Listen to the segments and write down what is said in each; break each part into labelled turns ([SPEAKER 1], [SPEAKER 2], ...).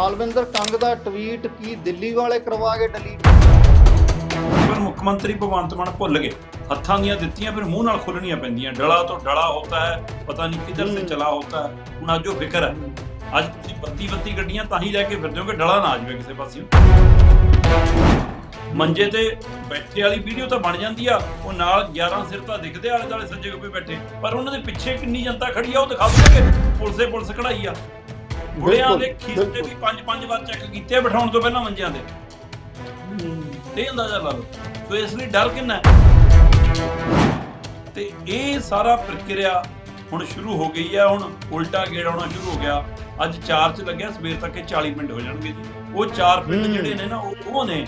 [SPEAKER 1] ਮਾਲਵਿੰਦਰ ਕੰਗ ਦਾ ਟਵੀਟ ਕੀ ਦਿੱਲੀ ਵਾਲੇ ਕਰਵਾ ਕੇ ਡਿਲੀਟ
[SPEAKER 2] ਪਰ ਮੁੱਖ ਮੰਤਰੀ ਭਗਵੰਤ ਮਾਨ ਭੁੱਲ ਗਏ। ਹੱਥਾਂ ਦੀਆਂ ਦਿੱਤੀਆਂ ਫਿਰ ਮੂੰਹ ਨਾਲ ਖੋਲਣੀਆਂ ਪੈਂਦੀਆਂ। ਡਲਾ ਤੋਂ ਡਲਾ ਹੁੰਦਾ ਹੈ ਪਤਾ ਨਹੀਂ ਕਿੱਧਰ ਸੇ। ਚਲਾ ਹੁੰਦਾ ਹੈ। ਹੁਣ ਅੱਜ ਉਹ ਫਿਕਰ ਹੈ। ਅੱਜ ਤੁਸੀਂ ਬੱਤੀ ਬੱਤੀ ਗੱਡੀਆਂ ਤਾਂ ਹੀ ਲੈ ਕੇ ਫਿਰਦੇ ਹੋ ਕਿ ਡਲਾ ਨਾ ਆ ਜਾਵੇ ਕਿਸੇ ਪਾਸੇ ਮੰਜੇ ਤੇ ਬੈਠੇ ਵਾਲੀ ਵੀਡੀਓ ਤਾਂ ਬਣ ਜਾਂਦੀ ਆ। ਉਹ ਨਾਲ 11 ਸਿਰ ਤਾਂ ਦਿਖਦੇ ਆਲੇ ਦੁਆਲੇ ਸੱਜੇ ਖੱਬੇ ਬੈਠੇ। ਪਰ ਉਹਨਾਂ ਦੇ ਪਿੱਛੇ ਕਿੰਨੀ ਜਨਤਾ ਖੜੀ ਆ ਉਹ ਦਿਖਾ ਦੋਗੇ ਪੁਲਿਸੇ ਪੁਲਿਸ ਕਢਾਈ ਆ। ਬੁੜਿਆਂ ਦੇ ਖੀਸ ਤੇ
[SPEAKER 1] ਬਿਲਕੁਲ।
[SPEAKER 2] ਵੀ ਪੰਜ ਪੰਜ ਵਾਰ ਚੈੱਕ ਕੀਤੇ ਬਿਠਾਉਣ ਤੋਂ ਪਹਿਲਾਂ ਮੰਜਿਆਂ ਤੇ ਇਹ ਅੰਦਾਜ਼ਾ ਲਾ ਲਓ ਸੋ ਇਸ ਲਈ ਡਰ ਕਿੰਨਾ? ਤੇ ਇਹ ਸਾਰਾ ਪ੍ਰਕਿਰਿਆ ਹੁਣ ਸ਼ੁਰੂ ਹੋ ਗਈ ਹੈ ਹੁਣ ਉਲਟਾ ਗੇੜ ਆਉਣਾ ਸ਼ੁਰੂ ਹੋ ਗਿਆ ਅੱਜ 4 ਚ ਲੱਗਿਆ ਸਵੇਰ ਤੱਕ ਇਹ 40 ਪਿੰਡ ਹੋ ਜਾਣਗੇ ਜੀ ਉਹ ਚਾਰ ਪਿੰਡ। ਜਿਹੜੇ ਨੇ ਨਾ ਉਹ ਨੇ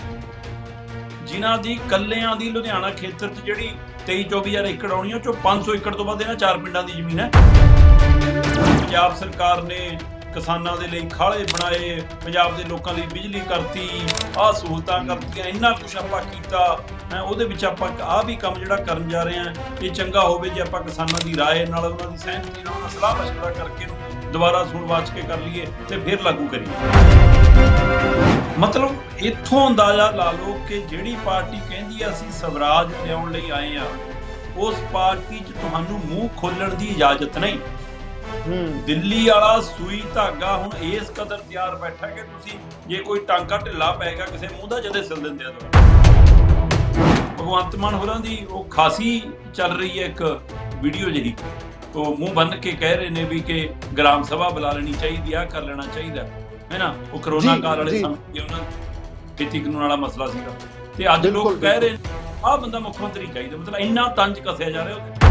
[SPEAKER 2] ਜਿਨ੍ਹਾਂ ਦੀ ਕੱਲਿਆਂ ਦੀ ਲੁਧਿਆਣਾ ਖੇਤਰ 'ਚ ਜਿਹੜੀ 23 24000 ਏਕੜ ਆਉਣੀ ਉਹ ਚੋਂ 500 ਏਕੜ ਤੋਂ ਵੱਧ ਇਹਨਾਂ ਚਾਰ ਪਿੰਡਾਂ ਦੀ ਜ਼ਮੀਨ ਹੈ ਪੰਜਾਬ ਸਰਕਾਰ ਨੇ ਕਿਸਾਨਾਂ ਦੇ ਲਈ ਖਾਲੇ ਬਣਾਏ ਪੰਜਾਬ ਦੇ ਲੋਕਾਂ ਲਈ ਬਿਜਲੀ ਕਰਤੀ ਆਹ ਸਹੂਲਤਾਂ ਕਰਤੀਆਂ ਇੰਨਾ ਕੁਝ ਆਪਾਂ ਕੀਤਾ ਹੈਂ, ਉਹਦੇ ਵਿੱਚ ਆਪਾਂ ਆਹ ਵੀ ਕੰਮ ਜਿਹੜਾ ਕਰਨ ਜਾ ਰਹੇ ਹਾਂ ਇਹ ਚੰਗਾ ਹੋਵੇ ਜੇ ਆਪਾਂ ਕਿਸਾਨਾਂ ਦੀ رائے ਨਾਲ ਉਹਨਾਂ ਦੀ ਸਹਿਮਤੀ ਨਾਲ ਉਹਨਾਂ ਨਾਲ ਸਲਾਹ ਮਸ਼ਵਰਾ ਕਰਕੇ ਇਹਨੂੰ ਦੁਬਾਰਾ ਸੁਣ ਵਾਚ ਕੇ ਕਰ ਲਈਏ ਤੇ ਫਿਰ ਲਾਗੂ ਕਰੀਏ ਮਤਲਬ ਇੱਥੋਂ ਅੰਦਾਜ਼ਾ ਲਾ ਲਓ ਕਿ ਜਿਹੜੀ ਪਾਰਟੀ ਕਹਿੰਦੀ ਆ ਅਸੀਂ ਸਵਰਾਜ ਲਿਆਉਣ ਲਈ ਆਏ ਆ ਉਸ ਪਾਰਟੀ 'ਚ ਤੁਹਾਨੂੰ ਮੂੰਹ ਖੋਲਣ ਦੀ ਇਜਾਜ਼ਤ ਨਹੀਂ
[SPEAKER 1] ਹੂੰ
[SPEAKER 2] ਦਿੱਲੀ ਵਾਲਾ ਸੂਈ ਧਾਗਾ ਹੁਣ ਇਸ ਕਦਰ ਤਿਆਰ ਬੈਠਾ ਕਿ ਤੁਸੀਂ ਜੇ ਕੋਈ ਟਾਂਕਾ ਢਿੱਲਾ ਪਏਗਾ ਕਿਸੇ ਮੂੰਹ ਦਾ ਜਦੇ ਸਿਲ ਦਿੰਦੇ ਆ ਦੁਬਾਰਾ ਭਗਵੰਤ ਮਾਨ ਹੋਰਾਂ ਦੀ ਉਹ ਖਾਸੀ ਚੱਲ ਰਹੀ ਹੈ ਇੱਕ ਵੀਡੀਓ ਜਿਹੀ। ਉਹ ਮੂੰਹ ਬੰਨ ਕੇ ਕਹਿ ਰਹੇ ਨੇ ਵੀ ਕਿ ਗ੍ਰਾਮ ਸਭਾ ਬੁਲਾ ਲੈਣੀ ਚਾਹੀਦੀ ਆ ਕਰ ਲੈਣਾ ਚਾਹੀਦਾ। ਹੈ ਨਾ? ਉਹ ਕਰੋਨਾ ਕਾਲ ਵਾਲੇ। ਸਮੇਂ ਉਹਨਾਂ ਖੇਤੀ ਕਾਨੂੰਨ ਵਾਲਾ ਮਸਲਾ ਸੀਗਾ। ਤੇ ਅੱਜ ਲੋਕ ਕਹਿ ਰਹੇ ਆਹ ਬੰਦਾ ਮੁੱਖ ਮੰਤਰੀ ਚਾਹੀਦਾ। ਮਤਲਬ ਇੰਨਾ ਤੰਜ ਕੱਸਿਆ ਜਾ ਰਿਹਾ ਉਹਦੇ।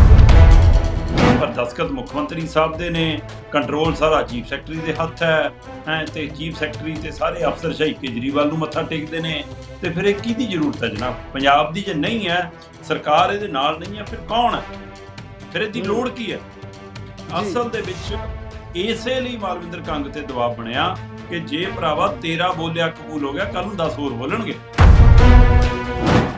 [SPEAKER 2] ਪਰ ਦਸਕਤ ਮੁੱਖ ਮੰਤਰੀ ਸਾਹਿਬ ਦੇ ਨੇ ਕੰਟਰੋਲ ਸਾਰਾ ਚੀਫ ਸੈਕਟਰੀ ਦੇ ਹੱਥ ਹੈ ਹੈ ਤੇ ਚੀਫ ਸੈਕਟਰੀ ਤੇ ਸਾਰੇ ਅਫਸਰ ਸ਼ਾਹੀ ਕੇਜਰੀਵਾਲ ਨੂੰ ਮੱਥਾ ਟੇਕਦੇ ਨੇ। ਤੇ ਫਿਰ ਇਹ ਕਿਹਦੀ ਜ਼ਰੂਰਤ ਹੈ ਜਨਾਬ? ਪੰਜਾਬ ਦੀ ਜੇ ਨਹੀਂ ਹੈ ਸਰਕਾਰ ਇਹਦੇ ਨਾਲ ਨਹੀਂ ਹੈ ਫਿਰ ਕੌਣ ਹੈ? ਫਿਰ ਇਹਦੀ। ਲੋੜ ਕੀ ਹੈ? ਅਸਲ ਦੇ ਵਿੱਚ ਇਸੇ ਲਈ ਮਾਲਵਿੰਦਰ ਕੰਗ ਤੇ ਦਬਾਅ ਬਣਿਆ ਕਿ ਜੇ ਭਰਾਵਾ ਤੇਰਾ ਬੋਲਿਆ ਕਬੂਲ ਹੋ ਗਿਆ ਕੱਲ ਨੂੰ 10 ਹੋਰ ਬੋਲਣਗੇ।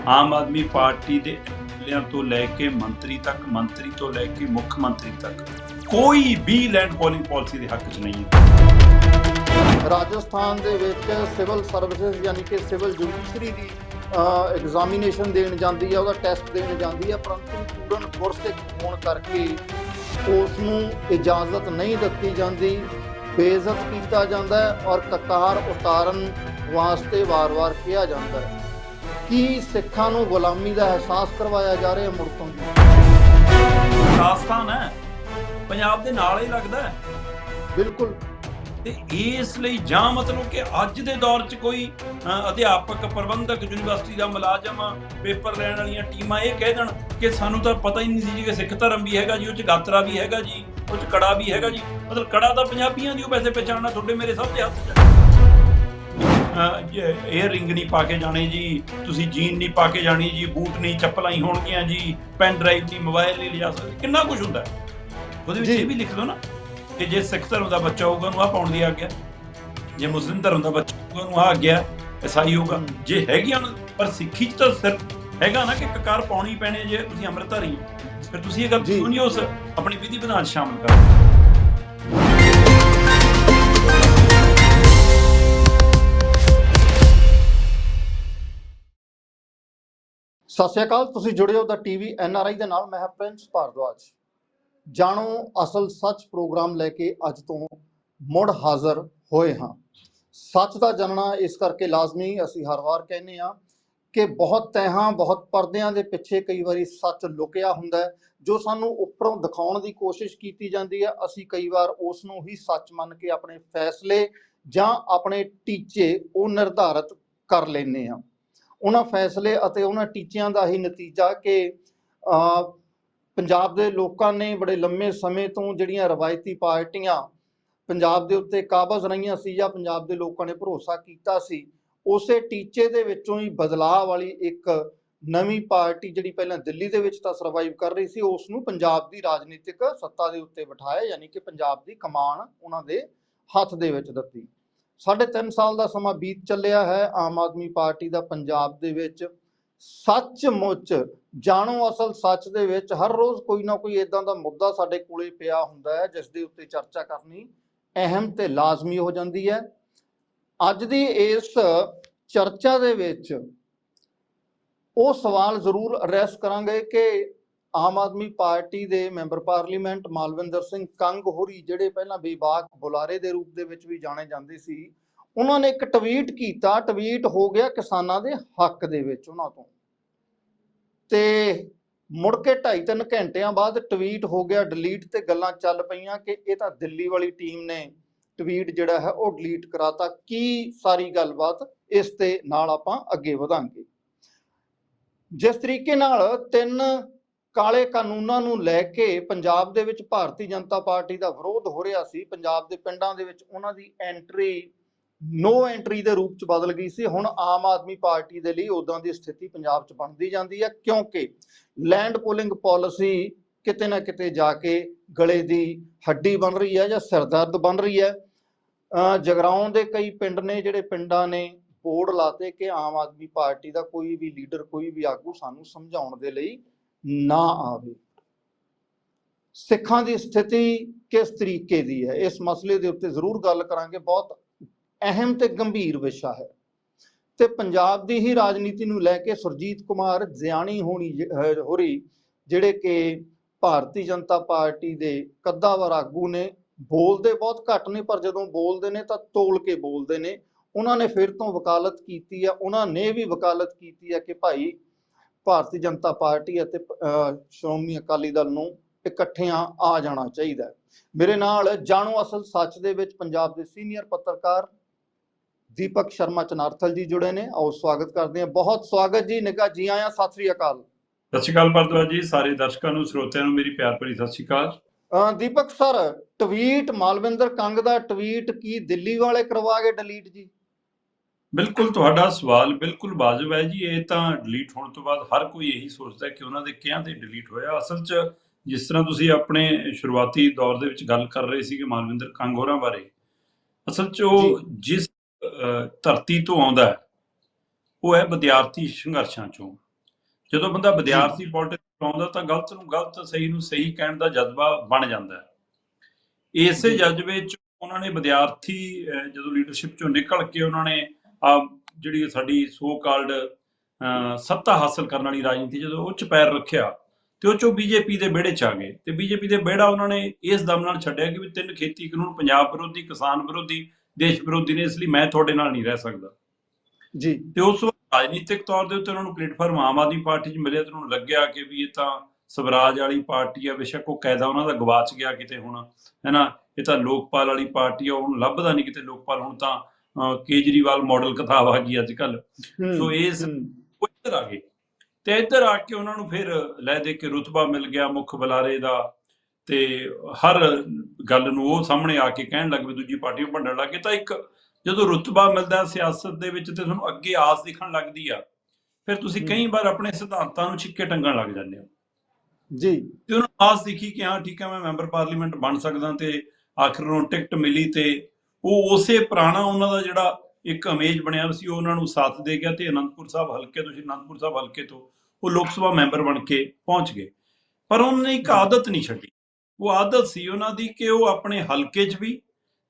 [SPEAKER 2] ਆਮ ਆਦਮੀ ਪਾਰਟੀ ਦੇ ਐਮਐਲਏਆਂ ਤੋਂ ਲੈ ਕੇ ਮੰਤਰੀ ਤੱਕ, ਮੰਤਰੀ ਤੋਂ ਲੈ ਕੇ ਮੁੱਖ ਮੰਤਰੀ ਤੱਕ, ਕੋਈ ਵੀ ਲੈਂਡ ਪੋਲਿੰਗ ਪਾਲਿਸੀ ਦੇ ਹੱਕ 'ਚ ਨਹੀਂ ਹੈ।
[SPEAKER 1] ਰਾਜਸਥਾਨ ਦੇ ਵਿੱਚ ਸਿਵਲ ਸਰਵਿਸਿਜ਼ ਯਾਨੀ ਕਿ ਸਿਵਲ ਜੁਡੀਸ਼ਰੀ ਦੀ ਐਗਜ਼ਾਮੀਨੇਸ਼ਨ ਦੇਣ ਜਾਂਦੀ ਹੈ ਉਹਦਾ ਟੈਸਟ ਦੇਣ ਜਾਂਦੀ ਹੈ ਪਰੰਤੂ ਪੂਰਨ 'ਤੇ ਹੋਣ ਕਰਕੇ ਉਸ ਨੂੰ ਇਜਾਜ਼ਤ ਨਹੀਂ ਦਿੱਤੀ ਜਾਂਦੀ, ਬੇਇੱਜ਼ਤ ਕੀਤਾ ਜਾਂਦਾ ਹੈ ਔਰ ਕਤਾਰ ਉਤਾਰਨ ਵਾਸਤੇ ਵਾਰ-ਵਾਰ ਕਿਹਾ ਜਾਂਦਾ ਹੈ। ਕੀ ਸਿੱਖਾਂ ਨੂੰ ਗੁਲਾਮੀ ਦਾ ਅਹਿਸਾਸ ਕਰਵਾਇਆ ਜਾ ਰਿਹਾ ਮੁੜ ਤੋਂ?
[SPEAKER 2] ਰਾਜਸਥਾਨ ਹੈ ਪੰਜਾਬ ਦੇ ਨਾਲ ਹੀ ਲੱਗਦਾ ਹੈ।
[SPEAKER 1] ਬਿਲਕੁਲ।
[SPEAKER 2] ਤੇ ਇਸ ਲਈ ਜਾਂ ਮਤਲਬ ਕਿ ਅੱਜ ਦੇ ਦੌਰ 'ਚ ਕੋਈ ਅ, ਅਧਿਆਪਕ ਪ੍ਰਬੰਧਕ ਯੂਨੀਵਰਸਿਟੀ ਦਾ ਮੁਲਾਜ਼ਮ ਪੇਪਰ ਲੈਣ ਵਾਲੀਆਂ ਟੀਮਾਂ ਇਹ ਕਹਿ ਦੇਣ ਕਿ ਸਾਨੂੰ ਤਾਂ ਪਤਾ ਹੀ ਨਹੀਂ ਸੀ ਜੀ ਕਿ ਸਿੱਖ ਧਰਮ ਵੀ ਹੈਗਾ ਜੀ ਉਹ 'ਚ ਗਾਤਰਾ ਵੀ ਹੈਗਾ ਜੀ ਉਹ 'ਚ ਕੜਾ ਵੀ ਹੈਗਾ ਜੀ। ਮਤਲਬ ਕੜਾ ਤਾਂ ਪੰਜਾਬੀਆਂ ਦੀ ਉਹ ਵੈਸੇ ਪਛਾਣਨਾ ਤੁਹਾਡੇ ਮੇਰੇ ਸਭ ਦੇ ਹੱਥ 'ਚ ਹੈ। ਇਹ ਰਿੰਗ ਨਹੀਂ ਪਾ ਕੇ ਜਾਣੇ ਜੀ ਤੁਸੀਂ ਜੀਨ ਨਹੀਂ ਪਾ ਕੇ ਜਾਣੀ ਜੀ ਬੂਟ ਨਹੀਂ ਚੱਪਲਾਂ ਹੀ ਹੋਣਗੀਆਂ ਜੀ ਪੈਨ ਡਰਾਈਵ ਨਹੀਂ ਮੋਬਾਈਲ ਨਹੀਂ ਲਿਜਾ ਸਕਦੇ ਕਿੰਨਾ ਕੁਝ ਹੁੰਦਾ। ਉਹਦੇ ਵਿੱਚ। ਇਹ ਵੀ ਲਿਖ ਦਿਓ ਨਾ ਕਿ ਜੇ ਸਿੱਖ ਧਰਮ ਦਾ ਬੱਚਾ ਹੋਊਗਾ ਉਹਨੂੰ ਆ ਪਾਉਣ ਦੀ ਆਗਿਆ ਜੇ ਮੁਸਲਿਮ ਧਰਮ ਦਾ ਬੱਚਾ ਹੋਊਗਾ ਉਹਨੂੰ ਆ ਆਗਿਆ ਈਸਾਈ ਹੋਊਗਾ। ਜੇ ਹੈਗੀਆਂ ਪਰ ਸਿੱਖੀ 'ਚ ਤਾਂ ਸਿਰਫ ਹੈਗਾ ਨਾ ਕਿ ਕਕਾਰ ਪਾਉਣੀ ਪੈਣੇ ਜੇ ਤੁਸੀਂ ਅੰਮ੍ਰਿਤਧਾਰੀ ਫਿਰ ਤੁਸੀਂ ਇਹ ਗੱਲ। ਕਿਉਂ ਨਹੀਂ ਉਸ ਆਪਣੀ ਵਿਧੀ ਵਿਧਾਨ ਸ਼ਾਮਲ ਕਰਦੇ
[SPEAKER 1] ਸਤਿ ਸ਼੍ਰੀ ਅਕਾਲ, ਤੁਸੀਂ ਜੁੜੇ ਹੋ ਦਾ ਟੀਵੀ ਆਈ ਦੇ ਨਾਲ, ਮੈਂ ਹਾਂ ਪ੍ਰਿੰਸ ਭਾਰਦਵਾਜ। ਜਾਣੋ, ਅਸਲ ਸੱਚ ਪ੍ਰੋਗਰਾਮ ਲੈ ਕੇ ਅੱਜ ਤੋਂ ਮੁੜ ਹਾਜ਼ਰ ਹੋਏ ਹਾਂ। ਸੱਚ ਦਾ ਜਾਣਨਾ ਇਸ ਕਰਕੇ ਲਾਜ਼ਮੀ, ਅਸੀਂ ਹਰ ਵਾਰ ਕਹਿੰਦੇ ਆ ਕਿ ਬਹੁਤ ਤਹਾਂ, ਬਹੁਤ ਪਰਦਿਆਂ ਦੇ ਪਿੱਛੇ ਕਈ ਵਾਰੀ ਸੱਚ ਲੁਕਿਆ ਹੁੰਦਾ ਜੋ ਸਾਨੂੰ ਉੱਪਰੋਂ ਦਿਖਾਉਣ ਦੀ ਕੋਸ਼ਿਸ਼ ਕੀਤੀ ਜਾਂਦੀ ਹੈ। ਅਸੀਂ ਕਈ ਵਾਰ ਉਸ ਨੂੰ ਹੀ ਸੱਚ ਮੰਨ ਕੇ ਆਪਣੇ ਫੈਸਲੇ ਜਾਂ ਆਪਣੇ ਟੀਚੇ ਉਹ ਨਿਰਧਾਰਤ ਕਰ ਲੈਂਦੇ ਆ ਉਹਨਾਂ ਫੈਸਲੇ ਅਤੇ ਉਹਨਾਂ ਟੀਚਿਆਂ ਦਾ ਹੀ ਨਤੀਜਾ ਕਿ ਪੰਜਾਬ ਦੇ ਲੋਕਾਂ ਨੇ ਬੜੇ ਲੰਮੇ ਸਮੇਂ ਤੋਂ ਜਿਹੜੀਆਂ ਰਵਾਇਤੀ ਪਾਰਟੀਆਂ ਪੰਜਾਬ ਦੇ ਉੱਤੇ ਕਾਬਜ਼ ਰਹੀਆਂ ਸੀ ਜਾਂ ਪੰਜਾਬ ਦੇ ਲੋਕਾਂ ਨੇ ਭਰੋਸਾ ਕੀਤਾ ਸੀ, ਉਸੇ ਟੀਚੇ ਦੇ ਵਿੱਚੋਂ ਹੀ ਬਦਲਾਅ ਵਾਲੀ ਇੱਕ ਨਵੀਂ ਪਾਰਟੀ ਜਿਹੜੀ ਪਹਿਲਾਂ ਦਿੱਲੀ ਦੇ ਵਿੱਚ ਤਾਂ ਸਰਵਾਈਵ ਕਰ ਰਹੀ ਸੀ ਉਸ ਨੂੰ ਪੰਜਾਬ ਦੀ ਰਾਜਨੀਤਿਕ ਸੱਤਾ ਦੇ ਉੱਤੇ ਬਿਠਾਇਆ, ਯਾਨੀ ਕਿ ਪੰਜਾਬ ਦੀ ਕਮਾਨ ਉਹਨਾਂ ਦੇ ਹੱਥ ਦੇ ਵਿੱਚ ਦਿੱਤੀ। ਸਾਢੇ ਤਿੰਨ ਸਾਲ ਦਾ ਸਮਾਂ ਬੀਤ ਚੱਲਿਆ ਹੈ। ਆਮ ਆਦਮੀ ਪਾਰਟੀ ਦਾ ਪੰਜਾਬ ਦੇ ਵਿੱਚ ਸੱਚਮੁੱਚ ਜਾਣੋ ਅਸਲ ਸੱਚ ਦੇ ਵਿੱਚ ਹਰ ਰੋਜ਼ ਕੋਈ ਨਾ ਕੋਈ ਇਦਾਂ ਦਾ ਮੁੱਦਾ ਸਾਡੇ ਕੋਲੇ ਪਿਆ ਹੁੰਦਾ ਹੈ, ਜਿਸ ਦੇ ਉੱਤੇ ਚਰਚਾ ਕਰਨੀ ਅਹਿਮ ਤੇ ਲਾਜ਼ਮੀ ਹੋ ਜਾਂਦੀ ਹੈ। ਅੱਜ ਦੀ ਇਸ ਚਰਚਾ ਦੇ ਵਿੱਚ ਉਹ ਸਵਾਲ ਜ਼ਰੂਰ ਅਡਰੈਸ ਕਰਾਂਗੇ ਕਿ ਆਮ ਆਦਮੀ ਪਾਰਟੀ ਦੇ ਮੈਂਬਰ ਪਾਰਲੀਮੈਂਟ ਮਾਲਵਿੰਦਰ ਸਿੰਘ ਕੰਗ ਹੋਰੀ ਜਿਹੜੇ ਪਹਿਲਾਂ ਬੇਬਾਕ ਬੁਲਾਰੇ ਦੇ ਰੂਪ ਦੇ ਵਿੱਚ ਵੀ ਜਾਣੇ ਜਾਂਦੇ ਸੀ, ਉਹਨਾਂ ਨੇ ਇੱਕ ਟਵੀਟ ਕੀਤਾ, ਟਵੀਟ ਹੋ ਗਿਆ ਕਿਸਾਨਾਂ ਦੇ ਹੱਕ ਦੇ ਵਿੱਚ ਉਹਨਾਂ ਤੋਂ। ਤੇ ਮੁੜ ਕੇ 2.5-3 ਘੰਟਿਆਂ ਬਾਅਦ ਟਵੀਟ ਹੋ ਗਿਆ, ਡਿਲੀਟ ਤੇ ਗੱਲਾਂ ਚੱਲ ਪਈਆਂ ਕਿ ਇਹ ਤਾਂ ਦਿੱਲੀ ਵਾਲੀ ਟੀਮ ਨੇ ਟਵੀਟ ਜਿਹੜਾ ਹੈ ਉਹ ਡਿਲੀਟ ਕਰਾਤਾ। ਕੀ ਸਾਰੀ ਗੱਲਬਾਤ ਇਸ ਤੇ ਨਾਲ ਆਪਾਂ ਅੱਗੇ ਵਧਾਂਗੇ। ਜਿਸ ਤਰੀਕੇ ਨਾਲ ਤਿੰਨ ਕਾਲੇ ਕਾਨੂੰਨਾਂ ਨੂੰ ਲੈ ਕੇ ਪੰਜਾਬ ਦੇ ਵਿੱਚ ਭਾਰਤੀ ਜਨਤਾ ਪਾਰਟੀ ਦਾ ਵਿਰੋਧ ਹੋ ਰਿਹਾ ਸੀ। ਪੰਜਾਬ ਦੇ ਪਿੰਡਾਂ ਦੇ ਵਿੱਚ ਉਹਨਾਂ ਦੀ ਐਂਟਰੀ ਨੋ ਐਂਟਰੀ ਦੇ ਰੂਪ ਚ ਬਦਲ ਗਈ ਸੀ। ਹੁਣ ਆਮ ਆਦਮੀ ਪਾਰਟੀ ਦੇ ਲਈ ਉਦਾਂ ਦੀ ਸਥਿਤੀ ਪੰਜਾਬ ਚ ਬਣਦੀ ਜਾਂਦੀ ਹੈ ਕਿਉਂਕਿ ਲੈਂਡ ਪੋਲਿੰਗ ਪਾਲਿਸੀ ਕਿਤੇ ਨਾ ਕਿਤੇ ਜਾ ਕੇ ਗਲੇ ਦੀ ਹੱਡੀ ਬਣ ਰਹੀ ਹੈ ਜਾਂ ਸਿਰਦਰਦ ਬਣ ਰਹੀ ਹੈ। ਅਹ ਜਗਰਾਉਂ ਦੇ ਕਈ ਪਿੰਡ ਨੇ ਜਿਹੜੇ ਪਿੰਡਾਂ ਨੇ ਬੋਰਡ ਲਾਤੇ ਕਿ ਆਮ ਆਦਮੀ ਪਾਰਟੀ ਦਾ ਕੋਈ ਵੀ ਲੀਡਰ ਕੋਈ ਵੀ ਆਗੂ ਸਾਨੂੰ ਸਮਝਾਉਣ ਦੇ ਲਈ ਨਾ ਆਵੇ। ਸਿੱਖਾਂ ਦੀ ਸਥਿਤੀ ਕਿਸ ਤਰੀਕੇ ਦੀ ਹੈ? ਇਸ ਮਸਲੇ ਦੇ ਉੱਤੇ ਜ਼ਰੂਰ ਗੱਲ ਕਰਾਂਗੇ। ਬਹੁਤ ਅਹਿਮ ਤੇ ਗੰਭੀਰ ਵਿਸ਼ਾ ਹੈ। ਤੇ ਪੰਜਾਬ ਦੀ ਹੀ ਰਾਜਨੀਤੀ ਨੂੰ ਲੈ ਕੇ ਸੁਰਜੀਤ ਕੁਮਾਰ ਜਿਆਣੀ ਹੋਣੀ ਹੋਰੀ ਜਿਹੜੇ ਕਿ ਭਾਰਤੀ ਜਨਤਾ ਪਾਰਟੀ ਦੇ ਕੱਦਾਵਰ ਆਗੂ ਨੇ, ਬੋਲਦੇ ਬਹੁਤ ਘੱਟ ਨੇ, ਪਰ ਜਦੋਂ ਬੋਲਦੇ ਨੇ ਤਾਂ ਤੋਲ ਕੇ ਬੋਲਦੇ ਨੇ। ਉਹਨਾਂ ਨੇ ਫਿਰ ਤੋਂ ਵਕਾਲਤ ਕੀਤੀ ਹੈ ਉਹਨਾਂ ਨੇ ਵੀ ਵਕਾਲਤ ਕੀਤੀ ਹੈ ਕਿ ਭਾਈ ਭਾਰਤੀ ਜਨਤਾ ਪਾਰਟੀ ਅਤੇ ਸ਼੍ਰੋਮਣੀ ਅਕਾਲੀ ਦਲ ਨੂੰ ਇਕੱਠਿਆਂ ਆ ਜਾਣਾ ਚਾਹੀਦਾ ਮੇਰੇ ਨਾਲ ਜਾਣੋ ਅਸਲ ਸੱਚ ਦੇ ਵਿੱਚ ਪੰਜਾਬ ਦੇ ਸੀਨੀਅਰ ਪੱਤਰਕਾਰ ਦੀਪਕ ਸ਼ਰਮਾ ਚਨਾਰਥਲ ਜੀ ਜੁੜੇ ਨੇ। ਆਓ ਸਵਾਗਤ ਕਰਦੇ ਹਾਂ। ਬਹੁਤ ਸਵਾਗਤ ਜੀ ਨਿੱਘਾ ਜੀ ਆਇਆਂ ਸਤਿ ਸ੍ਰੀ ਅਕਾਲ।
[SPEAKER 2] ਸਤਿ ਸ਼੍ਰੀ ਅਕਾਲ ਭਰਦਵਾਜ ਜੀ ਸਾਰੇ ਦਰਸ਼ਕਾਂ ਨੂੰ ਸਰੋਤਿਆਂ ਨੂੰ ਮੇਰੀ ਪਿਆਰ ਭਰੀ ਸਤਿ ਸ਼੍ਰੀ ਅਕਾਲ।
[SPEAKER 1] ਦੀਪਕ ਸਰ ਟਵੀਟ ਮਾਲਵਿੰਦਰ ਕੰਗ ਦਾ ਟਵੀਟ ਕੀ ਦਿੱਲੀ ਵਾਲੇ ਕਰਵਾ ਕੇ ਡਿਲੀਟ ਜੀ?
[SPEAKER 2] ਬਿਲਕੁਲ ਤੁਹਾਡਾ ਸਵਾਲ ਬਿਲਕੁਲ ਵਾਜਬ ਹੈ ਜੀ। ਇਹ ਤਾਂ ਡਿਲੀਟ ਹੋਣ ਤੋਂ ਬਾਅਦ ਹਰ ਕੋਈ ਇਹੀ ਸੋਚਦਾ ਕਿ ਉਹਨਾਂ ਦੇ ਕਿਹਾਂ ਤੇ ਡਿਲੀਟ ਹੋਇਆ। ਅਸਲ 'ਚ ਜਿਸ ਤਰ੍ਹਾਂ ਤੁਸੀਂ ਆਪਣੇ ਸ਼ੁਰੂਆਤੀ ਦੌਰ ਦੇ ਵਿੱਚ ਗੱਲ ਕਰ ਰਹੇ ਸੀ ਕਿ ਮਾਲਵਿੰਦਰ ਕੰਗ ਹੋਰਾਂ ਬਾਰੇ ਅਸਲ 'ਚ ਉਹ ਜਿਸ ਧਰਤੀ ਤੋਂ ਆਉਂਦਾ ਹੈ ਉਹ ਹੈ ਵਿਦਿਆਰਥੀ ਸੰਘਰਸ਼ਾਂ ਚੋਂ। ਜਦੋਂ ਬੰਦਾ ਵਿਦਿਆਰਥੀ ਪੋਲਿਟਿਕਸ ਆਉਂਦਾ ਤਾਂ ਗਲਤ ਨੂੰ ਗਲਤ ਸਹੀ ਨੂੰ ਸਹੀ ਕਹਿਣ ਦਾ ਜਜ਼ਬਾ ਬਣ ਜਾਂਦਾ ਹੈ। ਇਸੇ। ਜਜ਼ਬੇ 'ਚ ਉਹਨਾਂ ਨੇ ਵਿਦਿਆਰਥੀ ਜਦੋਂ ਲੀਡਰਸ਼ਿਪ ਚੋਂ ਨਿਕਲ ਕੇ ਉਹਨਾਂ ਨੇ ਆ ਜਿਹੜੀ ਸਾਡੀ ਸੋ ਕਾਲਡ ਸੱਤਾ ਹਾਸਲ ਕਰਨ ਵਾਲੀ ਰਾਜਨੀਤੀ ਜਦੋਂ ਉਹ ਚ ਪੈਰ ਰੱਖਿਆ ਤੇ ਉਹ ਚੋਂ ਬੀਜੇਪੀ ਦੇ ਵਿਹੜੇ ਚ ਆ ਗਏ। ਤੇ ਬੀਜੇਪੀ ਦੇ ਵਿਹੜਾ ਉਹਨਾਂ ਨੇ ਇਸ ਦਮ ਨਾਲ ਛੱਡਿਆ ਕਿ ਵੀ ਤਿੰਨ ਖੇਤੀ ਕਾਨੂੰਨ ਪੰਜਾਬ ਵਿਰੋਧੀ ਕਿਸਾਨ ਵਿਰੋਧੀ ਦੇਸ਼ ਵਿਰੋਧੀ ਨੇ ਇਸ ਲਈ ਮੈਂ ਤੁਹਾਡੇ ਨਾਲ ਨਹੀਂ ਰਹਿ ਸਕਦਾ।
[SPEAKER 1] ਜੀ।
[SPEAKER 2] ਤੇ ਉਸ ਵਕਤ ਰਾਜਨੀਤਿਕ ਤੌਰ ਦੇ ਉੱਤੇ ਉਹਨਾਂ ਨੂੰ ਪਲੇਟਫਾਰਮ ਆਮ ਆਦਮੀ ਪਾਰਟੀ 'ਚ ਮਿਲਿਆ ਤੇ ਉਹਨਾਂ ਨੂੰ ਲੱਗਿਆ ਕਿ ਵੀ ਇਹ ਤਾਂ ਸਵਰਾਜ ਵਾਲੀ ਪਾਰਟੀ ਆ ਬੇਸ਼ੱਕ ਉਹ ਕਾਇਦਾ ਉਹਨਾਂ ਦਾ ਗਵਾਚ ਗਿਆ ਕਿਤੇ ਹੁਣ ਹੈਨਾ? ਇਹ ਤਾਂ ਲੋਕਪਾਲ ਵਾਲੀ ਪਾਰਟੀ ਆ ਉਹਨੂੰ ਲੱਭਦਾ ਨਹੀਂ ਕਿਤੇ ਲੋਕਪਾਲ ਹੁਣ ਤਾਂ ਕੇਜਰੀਵਾਲ ਮਾਡਲ ਕਿਤਾਬ ਆ ਗਈ ਅੱਜ ਕੱਲ ਸੋ ਇਸ-
[SPEAKER 1] ਹੂੰ,
[SPEAKER 2] ਉਹ ਇੱਧਰ ਆ ਗਏ। ਤੇ ਇੱਧਰ ਆ ਕੇ ਉਹਨਾਂ ਨੂੰ ਫਿਰ ਲੈ ਦੇ ਕੇ ਰੁਤਬਾ ਮਿਲ ਗਿਆ ਮੁੱਖ ਬੁਲਾਰੇ ਦਾ। ਤੇ ਹਰ ਗੱਲ ਨੂੰ ਉਹ ਸਾਹਮਣੇ ਆ ਕੇ ਕਹਿਣ ਲੱਗ ਵੀ ਦੂਜੀ ਪਾਰਟੀ ਨੂੰ ਭੰਡਣ ਲੱਗੇ ਤਾਂ ਇੱਕ ਜਦੋਂ ਰੁਤਬਾ ਮਿਲਦਾ ਸਿਆਸਤ ਦੇ ਵਿੱਚ ਤੇ ਤੁਹਾਨੂੰ ਅੱਗੇ ਆਸ ਦਿਖਣ ਲੱਗਦੀ ਆ ਫਿਰ ਤੁਸੀਂ। ਕਈ ਵਾਰ ਆਪਣੇ ਸਿਧਾਂਤਾਂ ਨੂੰ ਛਿੱਕੇ ਟੰਗਣ ਲੱਗ ਜਾਂਦੇ ਹੋ।
[SPEAKER 1] ਜੀ।
[SPEAKER 2] ਤੇ ਉਹਨਾਂ ਆਸ ਦਿਖੀ ਕਿ ਹਾਂ ਠੀਕ ਹੈ ਮੈਂ ਮੈਂਬਰ ਪਾਰਲੀਮੈਂਟ ਬਣ ਸਕਦਾ ਤੇ ਆਖਰ ਨੂੰ ਟਿਕਟ ਮਿਲੀ ਤੇ ਉਹ ਉਸੇ ਪੁਰਾਣਾ ਉਹਨਾਂ ਦਾ ਜਿਹੜਾ ਇੱਕ ਇਮੇਜ ਬਣਿਆ ਸੀ ਉਹ ਉਹਨਾਂ ਨੂੰ ਸਾਥ ਦੇ ਗਿਆ ਤੇ ਅਨੰਦਪੁਰ ਸਾਹਿਬ ਹਲਕੇ ਤੋਂ ਸ਼੍ਰੀ ਅਨੰਦਪੁਰ ਸਾਹਿਬ ਹਲਕੇ ਤੋਂ ਉਹ ਲੋਕ ਸਭਾ ਮੈਂਬਰ ਬਣ ਕੇ ਪਹੁੰਚ ਗਏ। ਪਰ ਉਹਨਾਂ ਨੇ ਇੱਕ ਆਦਤ ਨਹੀਂ ਛੱਡੀ। ਉਹ ਆਦਤ ਸੀ ਉਹਨਾਂ ਦੀ ਕਿ ਉਹ ਆਪਣੇ ਹਲਕੇ 'ਚ ਵੀ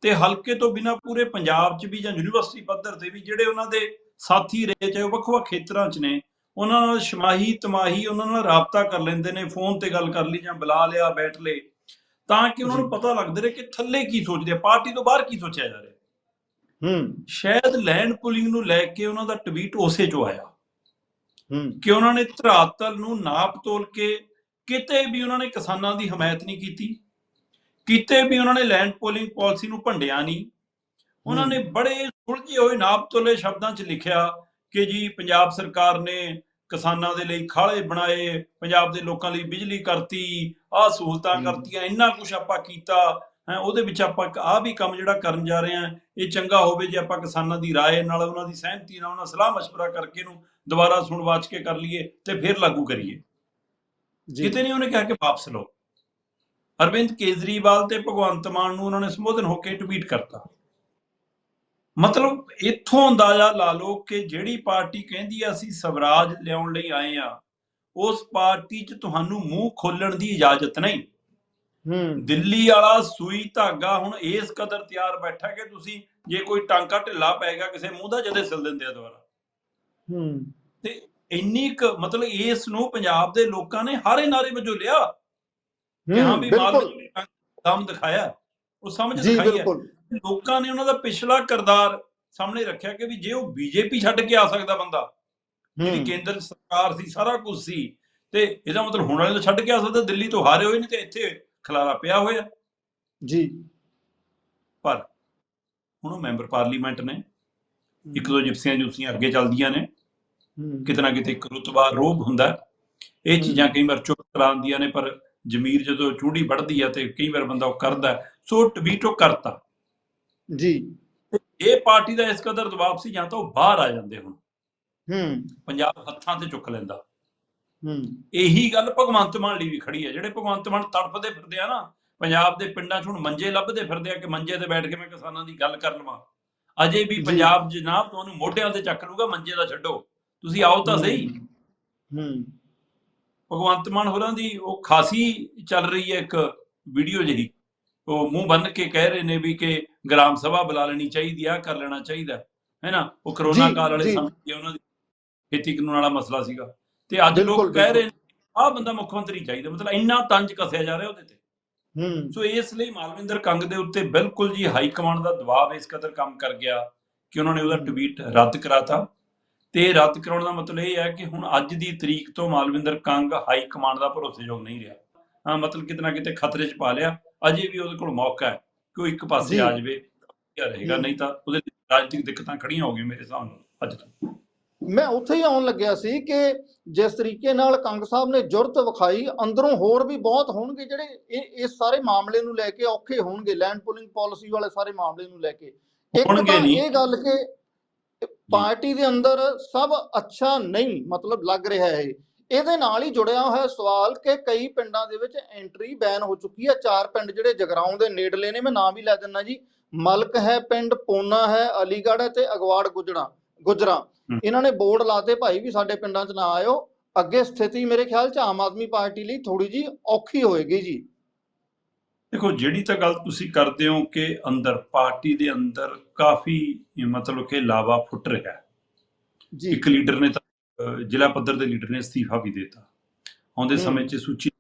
[SPEAKER 2] ਤੇ ਹਲਕੇ ਤੋਂ ਬਿਨਾ ਪੂਰੇ ਪੰਜਾਬ 'ਚ ਵੀ ਜਾਂ ਯੂਨੀਵਰਸਿਟੀ ਪੱਧਰ ਤੇ ਵੀ ਜਿਹੜੇ ਉਹਨਾਂ ਦੇ ਸਾਥੀ ਰਹੇ ਚਾਹੇ ਉਹ ਵੱਖ-ਵੱਖ ਖੇਤਰਾਂ 'ਚ ਨੇ ਉਹਨਾਂ ਨਾਲ ਸ਼ਮਾਹੀ ਤਮਾਹੀ ਉਹਨਾਂ ਨਾਲ ਰਾਬਤਾ ਕਰ ਲੈਂਦੇ ਨੇ ਫੋਨ ਤੇ ਗੱਲ ਕਰ ਲਈ ਜਾਂ ਬੁਲਾ ਲਿਆ ਬੈਠ ਲਏ। ਤਾਂ ਕਿ ਉਹਨਾਂ ਨੂੰ। ਪਤਾ ਲੱਗਦਾ ਰਹੇ ਕਿ ਥੱਲੇ ਕੀ ਸੋਚਦੇ ਆ ਪਾਰਟੀ ਤੋਂ ਬਾਹਰ ਕੀ ਸੋਚਿਆ ਜਾ ਰਿਹਾ।
[SPEAKER 1] ਹੂੰ।
[SPEAKER 2] ਸ਼ਾਇਦ ਲੈਂਡ ਪੁਲਿੰਗ ਨੂੰ ਲੈ ਕੇ ਉਹਨਾਂ ਦਾ ਟਵੀਟ ਉਸੇ ਚੋਂ ਆਇਆ।
[SPEAKER 1] ਹੂੰ।
[SPEAKER 2] ਕਿ ਉਹਨਾਂ ਨੇ ਧਰਾਤਲ ਨੂੰ ਨਾਪ ਤੋਲ ਕੇ ਕਿਤੇ ਵੀ ਉਹਨਾਂ ਨੇ ਕਿਸਾਨਾਂ ਦੀ ਹਮਾਇਤ ਨਹੀਂ ਕੀਤੀ ਕਿਤੇ ਵੀ ਉਹਨਾਂ ਨੇ ਲੈਂਡ ਪੋਲਿੰਗ ਪਾਲਿਸੀ ਨੂੰ ਭੰਡਿਆ ਨਹੀਂ। ਉਹਨਾਂ। ਨੇ ਬੜੇ ਸੁਲਝੇ ਹੋਏ ਨਾਪ ਤੋਲੇ ਸ਼ਬਦਾਂ 'ਚ ਲਿਖਿਆ ਕਿ ਜੀ ਪੰਜਾਬ ਸਰਕਾਰ ਨੇ ਕਿਸਾਨਾਂ ਦੇ ਲਈ ਖਾਲੇ ਬਣਾਏ ਪੰਜਾਬ ਦੇ ਲੋਕਾਂ ਲਈ ਬਿਜਲੀ ਕਰਤੀ ਆਹ ਸਹੂਲਤਾਂ
[SPEAKER 1] ਹਮ।
[SPEAKER 2] ਕਰਤੀਆਂ ਇੰਨਾ ਕੁਝ ਆਪਾਂ ਕੀਤਾ ਹੈ ਉਹਦੇ ਵਿੱਚ ਆਪਾਂ ਆ ਵੀ ਕੰਮ ਜਿਹੜਾ ਕਰਨ ਜਾ ਰਹੇ ਹਾਂ ਇਹ ਚੰਗਾ ਹੋਵੇ ਜੇ ਆਪਾਂ ਕਿਸਾਨਾਂ ਦੀ رائے ਨਾਲ ਉਹਨਾਂ ਦੀ ਸਹਿਮਤੀ ਨਾਲ ਉਹਨਾਂ ਸਲਾਹ مشورہ ਕਰਕੇ ਇਹਨੂੰ ਦੁਬਾਰਾ ਸੁਣ ਵਾਚ ਕੇ ਕਰ ਲਈਏ ਤੇ ਫਿਰ ਲਾਗੂ ਕਰੀਏ
[SPEAKER 1] ਜੀ
[SPEAKER 2] ਕਿਤੇ ਨਹੀਂ ਉਹਨੇ ਕਿਹਾ ਕਿ ਵਾਪਸ ਲਓ ਅਰਵਿੰਦ ਕੇਜਰੀਵਾਲ ਤੇ ਭਗਵੰਤ ਮਾਨ ਨੂੰ ਉਹਨਾਂ ਨੇ ਸੰਬੋਧਨ ਹੋ ਕੇ ਟਵੀਟ ਕਰਤਾ ਮਤਲਬ ਇੱਥੋਂ ਅੰਦਾਜ਼ਾ ਲਾ ਲਓ ਕਿ ਜਿਹੜੀ ਪਾਰਟੀ ਕਹਿੰਦੀ ਆ ਅਸੀਂ ਸਵਰਾਜ ਲਿਆਉਣ ਲਈ ਆਏ ਆ ਉਸ ਪਾਰਟੀ 'ਚ ਤੁਹਾਨੂੰ ਮੂੰਹ ਖੋਲਣ ਦੀ ਇਜਾਜ਼ਤ ਨਹੀਂ।
[SPEAKER 1] ਹੂੰ।
[SPEAKER 2] ਦਿੱਲੀ ਵਾਲਾ ਸੂਈ ਧਾਗਾ ਹੁਣ ਇਸ ਕਦਰ ਤਿਆਰ ਬੈਠਾ ਕਿ ਤੁਸੀਂ ਜੇ ਕੋਈ ਟਾਂਕਾ ਢਿੱਲਾ ਪਏਗਾ ਕਿਸੇ ਮੂੰਹ ਦਾ ਜਦੇ ਸਿਲ ਦਿੰਦੇ ਆ ਦੁਬਾਰਾ।
[SPEAKER 1] ਹੂੰ।
[SPEAKER 2] ਤੇ ਇੰਨੀ ਕੁ ਮਤਲਬ ਇਸ ਨੂੰ ਪੰਜਾਬ ਦੇ ਲੋਕਾਂ ਨੇ ਹਾਰੇ ਨਾਰੇ ਵਜੋਂ ਲਿਆ। ਹਾਂ ਵੀ ਮਾਲਵੇ ਨੇ ਦਮ ਦਿਖਾਇਆ। ਉਹ ਸਮਝ
[SPEAKER 1] ਜੀ
[SPEAKER 2] ਦਿਖਾਈ ਹੈ ਲੋਕਾਂ ਨੇ ਉਹਨਾਂ ਦਾ ਪਿਛਲਾ ਕਿਰਦਾਰ ਸਾਹਮਣੇ ਰੱਖਿਆ ਕਿ ਵੀ ਜੇ ਉਹ ਬੀਜੇਪੀ ਛੱਡ ਕੇ ਆ ਸਕਦਾ ਬੰਦਾ ਜਿਹੜੀ ਕੇਂਦਰ ਸਰਕਾਰ ਸੀ ਸਾਰਾ ਕੁਝ ਸੀ ਤੇ ਇਹਦਾ ਮਤਲਬ ਹੁਣ ਵਾਲੇ ਛੱਡ ਕੇ ਆ ਸਕਦਾ ਦਿੱਲੀ ਤੋਂ ਹਾਰੇ ਹੋਏ ਨੇ ਤੇ ਇੱਥੇ ਖਲਾਰਾ ਪਿਆ ਹੋਇਆ
[SPEAKER 1] ਜੀ
[SPEAKER 2] ਪਰ ਹੁਣ ਉਹ ਮੈਂਬਰ ਪਾਰਲੀਮੈਂਟ ਨੇ ਇੱਕ ਦੋ ਜਿਪਸੀਆਂ ਜੁਪਸੀਆਂ ਅੱਗੇ ਚੱਲਦੀਆਂ ਨੇ
[SPEAKER 1] ਹੂੰ
[SPEAKER 2] ਕਿਤੇ ਇੱਕ ਰੁਤਬਾ ਰੋਬ ਹੁੰਦਾ। ਇਹ। ਚੀਜ਼ਾਂ ਕਈ ਵਾਰ ਚੁੱਪ ਕਰਾਉਂਦੀਆਂ ਨੇ ਪਰ ਜ਼ਮੀਰ ਜਦੋਂ ਚੂੜੀ ਵੱਢਦੀ ਆ ਤੇ ਕਈ ਵਾਰ ਬੰਦਾ ਉਹ ਕਰਦਾ। ਸੋ ਟਵੀਟੋ ਕਰਤਾ।
[SPEAKER 1] ਜੀ।
[SPEAKER 2] ਇਹ ਪਾਰਟੀ ਦਾ ਇਸ ਕਦਰ ਦਬਾਅ ਸੀ ਜਾਂ ਤਾਂ ਉਹ ਬਾਹਰ ਆ ਜਾਂਦੇ ਹੁਣ।
[SPEAKER 1] ਹੂੰ।
[SPEAKER 2] ਪੰਜਾਬ ਹੱਥਾਂ ਤੇ ਚੁੱਕ ਲੈਂਦਾ।
[SPEAKER 1] ਹੂੰ।
[SPEAKER 2] ਇਹੀ ਗੱਲ ਭਗਵੰਤ ਮਾਨ ਲਈ ਵੀ ਖੜੀ ਹੈ ਜਿਹੜੇ ਭਗਵੰਤ ਮਾਨ ਤੜਫਦੇ ਫਿਰਦੇ ਆ ਨਾ ਪੰਜਾਬ ਦੇ ਪਿੰਡਾਂ 'ਚ ਹੁਣ ਮੰਜੇ ਲੱਭਦੇ ਫਿਰਦੇ ਆ ਕਿ ਮੰਜੇ ਤੇ ਬੈਠ ਕੇ ਮੈਂ ਕਿਸਾਨਾਂ ਦੀ ਗੱਲ ਕਰ ਲਵਾਂ ਅਜੇ ਵੀ। ਪੰਜਾਬ ਜਨਾਬ ਤੁਹਾਨੂੰ ਮੋਢਿਆਂ ਤੇ ਚੱਕ ਲੂਗਾ ਮੰਜੇ ਦਾ ਛੱਡੋ। ਤੁਸੀਂ ਆਓ ਤਾਂ ਸਹੀ।
[SPEAKER 1] ਹੂੰ।
[SPEAKER 2] ਭਗਵੰਤ ਮਾਨ ਹੋਰਾਂ ਦੀ ਉਹ ਖਾਸੀ ਚੱਲ ਰਹੀ ਹੈ ਇੱਕ ਵੀਡੀਓ ਜਿਹੀ। ਉਹ ਮੂੰਹ ਬੰਨ ਕੇ ਕਹਿ ਰਹੇ ਨੇ ਵੀ ਕਿ ਗ੍ਰਾਮ ਸਭਾ ਬੁਲਾ ਲੈਣੀ ਚਾਹੀਦੀ ਆ ਕਰ ਲੈਣਾ ਚਾਹੀਦਾ। ਹੈ ਨਾ? ਉਹ ਕਰੋਨਾ ਕਾਲ ਵਾਲੇ। ਸਮੇਂ 'ਚ ਉਹਨਾਂ ਦੀ ਖੇਤੀ ਕਾਨੂੰਨ ਵਾਲਾ ਮਸਲਾ ਸੀਗਾ। ਤੇ ਅੱਜ ਲੋਕ ਕਹਿ ਰਹੇ ਨੇ ਆਹ ਬੰਦਾ ਮੁੱਖ ਮੰਤਰੀ ਚਾਹੀਦਾ। ਮਤਲਬ ਇੰਨਾ ਤੰਜ ਕਸਿਆ ਜਾ ਰਿਹਾ ਉਹਦੇ ਤੇ।
[SPEAKER 1] ਹੂੰ।
[SPEAKER 2] ਸੋ ਇਸ ਲਈ ਮਾਲਵਿੰਦਰ ਕੰਗ ਦੇ ਉੱਤੇ ਬਿਲਕੁਲ ਜੀ ਹਾਈ ਕਮਾਂਡ ਦਾ ਦਬਾਅ ਇਸ ਕਦਰ ਕੰਮ ਕਰ ਗਿਆ ਕਿ ਉਹਨਾਂ ਨੇ ਉਹਦਾ। ਟਵੀਟ ਰੱਦ ਕਰਾਤਾ। ਤੇ ਰੱਦ ਕਰਾਉਣ ਦਾ ਮਤਲਬ ਇਹ ਹੈ ਕਿ ਹੁਣ ਅੱਜ ਦੀ ਤਰੀਕ ਤੋਂ ਮਾਲਵਿੰਦਰ ਕੰਗ ਹਾਈ ਕਮਾਂਡ ਦਾ ਭਰੋਸੇਯੋਗ ਨਹੀਂ ਰਿਹਾ। ਹਾਂ ਮਤਲਬ ਕਿਤੇ ਨਾ ਕਿਤੇ ਖਤਰੇ 'ਚ ਪਾ ਲਿਆ। ਅਜੇ ਵੀ ਉਹਦੇ ਕੋਲ ਮੌਕਾ ਹੈ ਕਿ ਉਹ ਇੱਕ ਪਾਸੇ। ਆ ਜਾਵੇ ਕੀ ਰਹੇਗਾ। ਨਹੀਂ ਤਾਂ ਉਹਦੇ ਰਾਜਨੀਤਿਕ ਦਿੱਕਤਾਂ ਖੜੀਆਂ ਹੋ ਗਈਆਂ ਮੇਰੇ ਹਿਸਾਬ ਨਾਲ ਅੱਜ ਤੋਂ
[SPEAKER 1] ਮੈਂ ਉੱਥੇ ਹੀ ਆਉਣ ਲੱਗਿਆ ਸੀ ਕਿ ਜਿਸ ਤਰੀਕੇ ਨਾਲ ਕੰਗ ਸਾਹਿਬ ਨੇ ਜੁਰਤ ਵਿਖਾਈ ਅੰਦਰੋਂ ਹੋਰ ਵੀ ਬਹੁਤ ਹੋਣਗੇ ਜਿਹੜੇ ਇਹ ਇਸ ਸਾਰੇ ਮਾਮਲੇ ਨੂੰ ਲੈ ਕੇ ਔਖੇ ਹੋਣਗੇ ਲੈਂਡ ਪੁਲਿੰਗ ਪਾਲਿਸੀ ਵਾਲੇ ਸਾਰੇ ਮਾਮਲੇ ਨੂੰ ਲੈ ਕੇ ਇੱਕ ਤਾਂ। ਇਹ ਗੱਲ ਕਿ ਪਾਰਟੀ ਦੇ ਅੰਦਰ ਸਭ ਅੱਛਾ ਨਹੀਂ ਮਤਲਬ ਲੱਗ ਰਿਹਾ ਹੈ ਇਹਦੇ ਨਾਲ ਹੀ ਜੁੜਿਆ ਹੋਇਆ ਸਵਾਲ ਕਿ ਕਈ ਪਿੰਡਾਂ ਦੇ ਵਿੱਚ ਐਂਟਰੀ ਬੈਨ ਹੋ ਚੁੱਕੀ ਹੈ ਚਾਰ ਪਿੰਡ ਜਿਹੜੇ ਜਗਰਾਉਂ ਦੇ ਨੇੜਲੇ ਨੇ ਮੈਂ ਨਾਮ ਵੀ ਲੈ ਦਿੰਦਾ ਜੀ। ਮਲਕ ਹੈ ਪਿੰਡ ਪੋਨਾ ਹੈ ਅਲੀਗੜ੍ਹ ਹੈ ਤੇ ਅਗਵਾੜ ਗੁਜਰਾ। ਗੁਜਰਾ। ਇਹਨਾਂ ਨੇ ਬੋਰਡ ਲਾਤੇ ਭਾਈ ਵੀ ਸਾਡੇ ਪਿੰਡਾਂ 'ਚ ਨਾ ਆਇਓ। ਅੱਗੇ ਸਥਿਤੀ ਮੇਰੇ ਖਿਆਲ 'ਚ ਆਮ ਆਦਮੀ ਪਾਰਟੀ ਲਈ ਥੋੜੀ ਜੀ ਔਖੀ ਹੋਏਗੀ ਜੀ।
[SPEAKER 2] ਦੇਖੋ ਜਿਹੜੀ ਤਾਂ ਗੱਲ ਤੁਸੀਂ ਕਰਦੇ ਹੋ ਕਿ ਅੰਦਰ ਪਾਰਟੀ ਦੇ ਅੰਦਰ ਕਾਫੀ ਮਤਲਬ ਕਿ ਲਾਵਾ ਫੁੱਟ ਰਿਹਾ
[SPEAKER 1] ਜੀ।
[SPEAKER 2] ਇੱਕ ਲੀਡਰ ਨੇ ਤਾਂ ਜ਼ਿਲ੍ਹਾ ਪੱਧਰ ਦੇ ਲੀਡਰ ਨੇ ਅਸਤੀਫਾ ਵੀ ਦਿੱਤਾ। ਆਉਂਦੇ। ਸਮੇਂ 'ਚ ਸੂਚੀ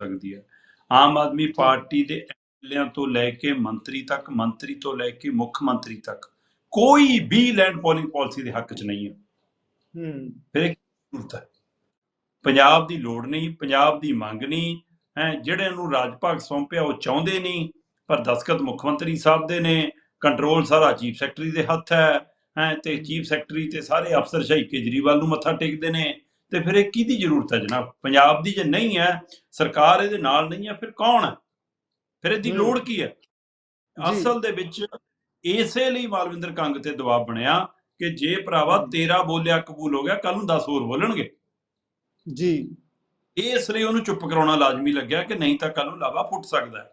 [SPEAKER 2] ਸਕਦੀ ਹੈ। ਆਮ ਆਦਮੀ ਪਾਰਟੀ ਦੇ ਐਮਐਲਏਆਂ ਤੋਂ ਲੈ ਕੇ ਮੰਤਰੀ ਤੱਕ ਮੰਤਰੀ ਤੋਂ ਲੈ ਕੇ ਮੁੱਖ ਮੰਤਰੀ ਤੱਕ ਕੋਈ ਵੀ ਲੈਂਡ ਪੋਲਿੰਗ ਪਾਲਿਸੀ ਦੇ ਹੱਕ 'ਚ ਨਹੀਂ ਹੈ।
[SPEAKER 1] ਹੂੰ।
[SPEAKER 2] ਫਿਰ ਜ਼ਰੂਰਤ ਹੈ? ਪੰਜਾਬ ਦੀ ਲੋੜ ਨਹੀਂ ਪੰਜਾਬ ਦੀ ਮੰਗ ਨਹੀਂ ਹੈ ਜਿਹੜੇ ਨੂੰ ਰਾਜ ਭਾਗ ਸੌਂਪਿਆ ਉਹ ਚਾਹੁੰਦੇ ਨਹੀਂ ਪਰ ਦਸਖਤ ਮੁੱਖ ਮੰਤਰੀ ਸਾਹਿਬ ਦੇ ਨੇ ਕੰਟਰੋਲ ਸਾਰਾ ਚੀਫ ਸੈਕਟਰੀ ਦੇ ਹੱਥ ਹੈ ਹੈ ਤੇ ਚੀਫ ਸੈਕਟਰੀ ਤੇ ਸਾਰੇ ਅਫਸਰਸ਼ਾਹੀ ਕੇਜਰੀਵਾਲ ਨੂੰ ਮੱਥਾ ਟੇਕਦੇ ਨੇ। ਤੇ ਫਿਰ ਇਹ ਕਿਹਦੀ ਜ਼ਰੂਰਤ ਹੈ ਜਨਾਬ? ਪੰਜਾਬ ਦੀ ਜੇ ਨਹੀਂ ਹੈ ਸਰਕਾਰ ਇਹਦੇ ਨਾਲ ਨਹੀਂ ਹੈ ਫਿਰ ਕੌਣ ਹੈ? ਫਿਰ ਇਹਦੀ। ਲੋੜ ਕੀ ਹੈ। ਅਸਲ ਦੇ ਵਿੱਚ ਇਸੇ ਲਈ ਮਾਲਵਿੰਦਰ ਕੰਗ ਤੇ ਦਬਾਅ ਬਣਿਆ ਕਿ ਜੇ ਭਰਾਵਾ
[SPEAKER 1] ਹਮ।
[SPEAKER 2] ਤੇਰਾ ਬੋਲਿਆ ਕਬੂਲ ਹੋ ਗਿਆ ਕੱਲ ਨੂੰ 10 ਹੋਰ ਬੋਲਣਗੇ।
[SPEAKER 1] ਜੀ।
[SPEAKER 2] ਇਸ ਲਈ ਉਹਨੂੰ ਚੁੱਪ ਕਰਾਉਣਾ ਲਾਜ਼ਮੀ ਲੱਗਿਆ ਕਿ ਨਹੀਂ ਤਾਂ ਕੱਲ ਨੂੰ ਲਾਵਾ ਫੁੱਟ ਸਕਦਾ ਹੈ।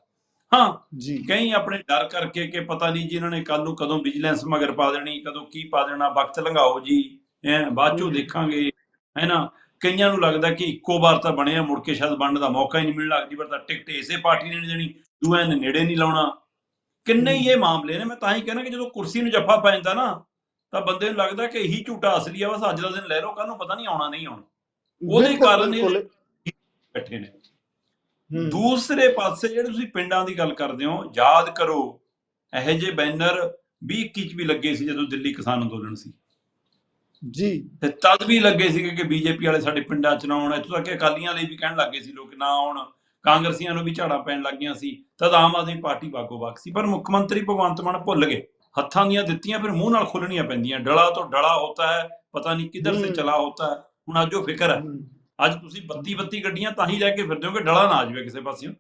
[SPEAKER 2] ਹਾਂ
[SPEAKER 1] ਜੀ।
[SPEAKER 2] ਕਈ ਆਪਣੇ ਡਰ ਕਰਕੇ ਕਿ ਪਤਾ ਨਹੀਂ ਜੀ ਇਹਨਾਂ ਨੇ ਕੱਲ ਨੂੰ ਕਦੋਂ ਵਿਜੀਲੈਂਸ ਮਗਰ ਪਾ ਦੇਣੀ ਕਦੋਂ ਕੀ ਪਾ ਦੇਣਾ ਵਕਤ ਲੰਘਾਓ ਜੀ ਐ ਬਾਅਦ ਚੋਂ। ਦੇਖਾਂਗੇ ਹੈਨਾ? ਕਈਆਂ ਨੂੰ ਲੱਗਦਾ ਕਿ ਇੱਕੋ ਵਾਰ ਤਾਂ ਬਣਿਆ ਮੁੜ ਕੇ ਸ਼ਾਇਦ ਬਣਨ ਦਾ ਮੌਕਾ ਹੀ ਨਹੀਂ ਮਿਲਣ ਲੱਗਦੀ ਪਰ ਤਾਂ ਟਿਕਟ ਇਸੇ ਪਾਰਟੀ ਨੇ ਨਹੀਂ ਦੇਣੀ ਦੂਆਂ ਨੇ ਨੇੜੇ ਨਹੀਂ ਲਾਉਣਾ। ਕਿੰਨੇ ਹੀ ਇਹ ਮਾਮਲੇ ਨੇ ਮੈਂ ਤਾਂ ਹੀ ਕਹਿੰਦਾ ਕਿ ਜਦੋਂ ਕੁਰਸੀ ਨੂੰ ਜੱਫਾ ਪੈ ਜਾਂਦਾ ਨਾ ਤਾਂ ਬੰਦੇ ਨੂੰ ਲੱਗਦਾ ਕਿ ਇਹੀ ਝੂਠਾ ਅਸਲੀ ਆ ਬਸ ਅੱਜ ਦਾ ਦਿਨ ਲੈ ਲਓ ਕੱਲ ਨੂੰ ਪਤਾ ਨਹੀਂ ਆਉਣਾ ਨਹੀਂ ਆਉਣਾ। ਉਹਦੇ ਕਾਰਨ ਇਹ-। ਬੈਠੇ ਨੇ। ਦੂਸਰੇ ਪਾਸੇ ਜਿਹੜੇ ਤੁਸੀਂ ਪਿੰਡਾਂ ਦੀ ਗੱਲ ਕਰਦੇ ਹੋ ਯਾਦ ਕਰੋ ਇਹੋ ਜਿਹੇ ਬੈਨਰ 20 21 ਚ ਵੀ ਲੱਗੇ ਸੀ ਜਦੋਂ ਦਿੱਲੀ ਕਿਸਾਨ ਅੰਦੋਲਨ ਸੀ।
[SPEAKER 1] ਜੀ।
[SPEAKER 2] ਤੇ ਤਦ ਵੀ ਲੱਗੇ ਸੀਗੇ ਕਿ ਬੀਜੇਪੀ ਵਾਲੇ ਸਾਡੇ ਪਿੰਡਾਂ ਚ ਨਾ ਆਉਣ। ਇੱਥੋਂ ਤੱਕ ਅਕਾਲੀਆਂ ਲਈ ਵੀ ਕਹਿਣ ਲੱਗੇ ਸੀ ਲੋਕ ਨਾ ਆਉਣ। ਕਾਂਗਰਸੀਆਂ ਨੂੰ ਵੀ ਝਾੜਾਂ ਪੈਣ ਲੱਗੀਆਂ ਸੀ। ਤਦ ਆਮ ਆਦਮੀ ਪਾਰਟੀ ਬਾਗੋ ਬਾਗ ਸੀ। ਪਰ ਮੁੱਖ ਮੰਤਰੀ ਭਗਵੰਤ ਮਾਨ ਭੁੱਲ ਗਏ। ਹੱਥਾਂ ਦੀਆਂ ਦਿੱਤੀਆਂ ਫਿਰ ਮੂੰਹ ਨਾਲ ਖੁੱਲਣੀਆਂ ਪੈਂਦੀਆਂ। ਡਲਾ ਤੋਂ ਡਲਾ ਹੁੰਦਾ ਹੈ ਪਤਾ ਨਹੀਂ ਕਿੱਧਰ ਸੇ। ਚਲਾ ਹੁੰਦਾ ਹੈ। ਹੁਣ ਅੱਜ ਉਹ ਫਿਕਰ ਹੂੰ, ਅੱਜ ਤੁਸੀਂ 32 32 ਗੱਡੀਆਂ ਤਾਂ ਹੀ ਲੈ ਕੇ ਫਿਰਦੇ ਹੋ ਕਿ ਡਲਾ ਨਾ ਆ ਜਾਵੇ ਕਿਸੇ ਪਾਸਿਓਂ।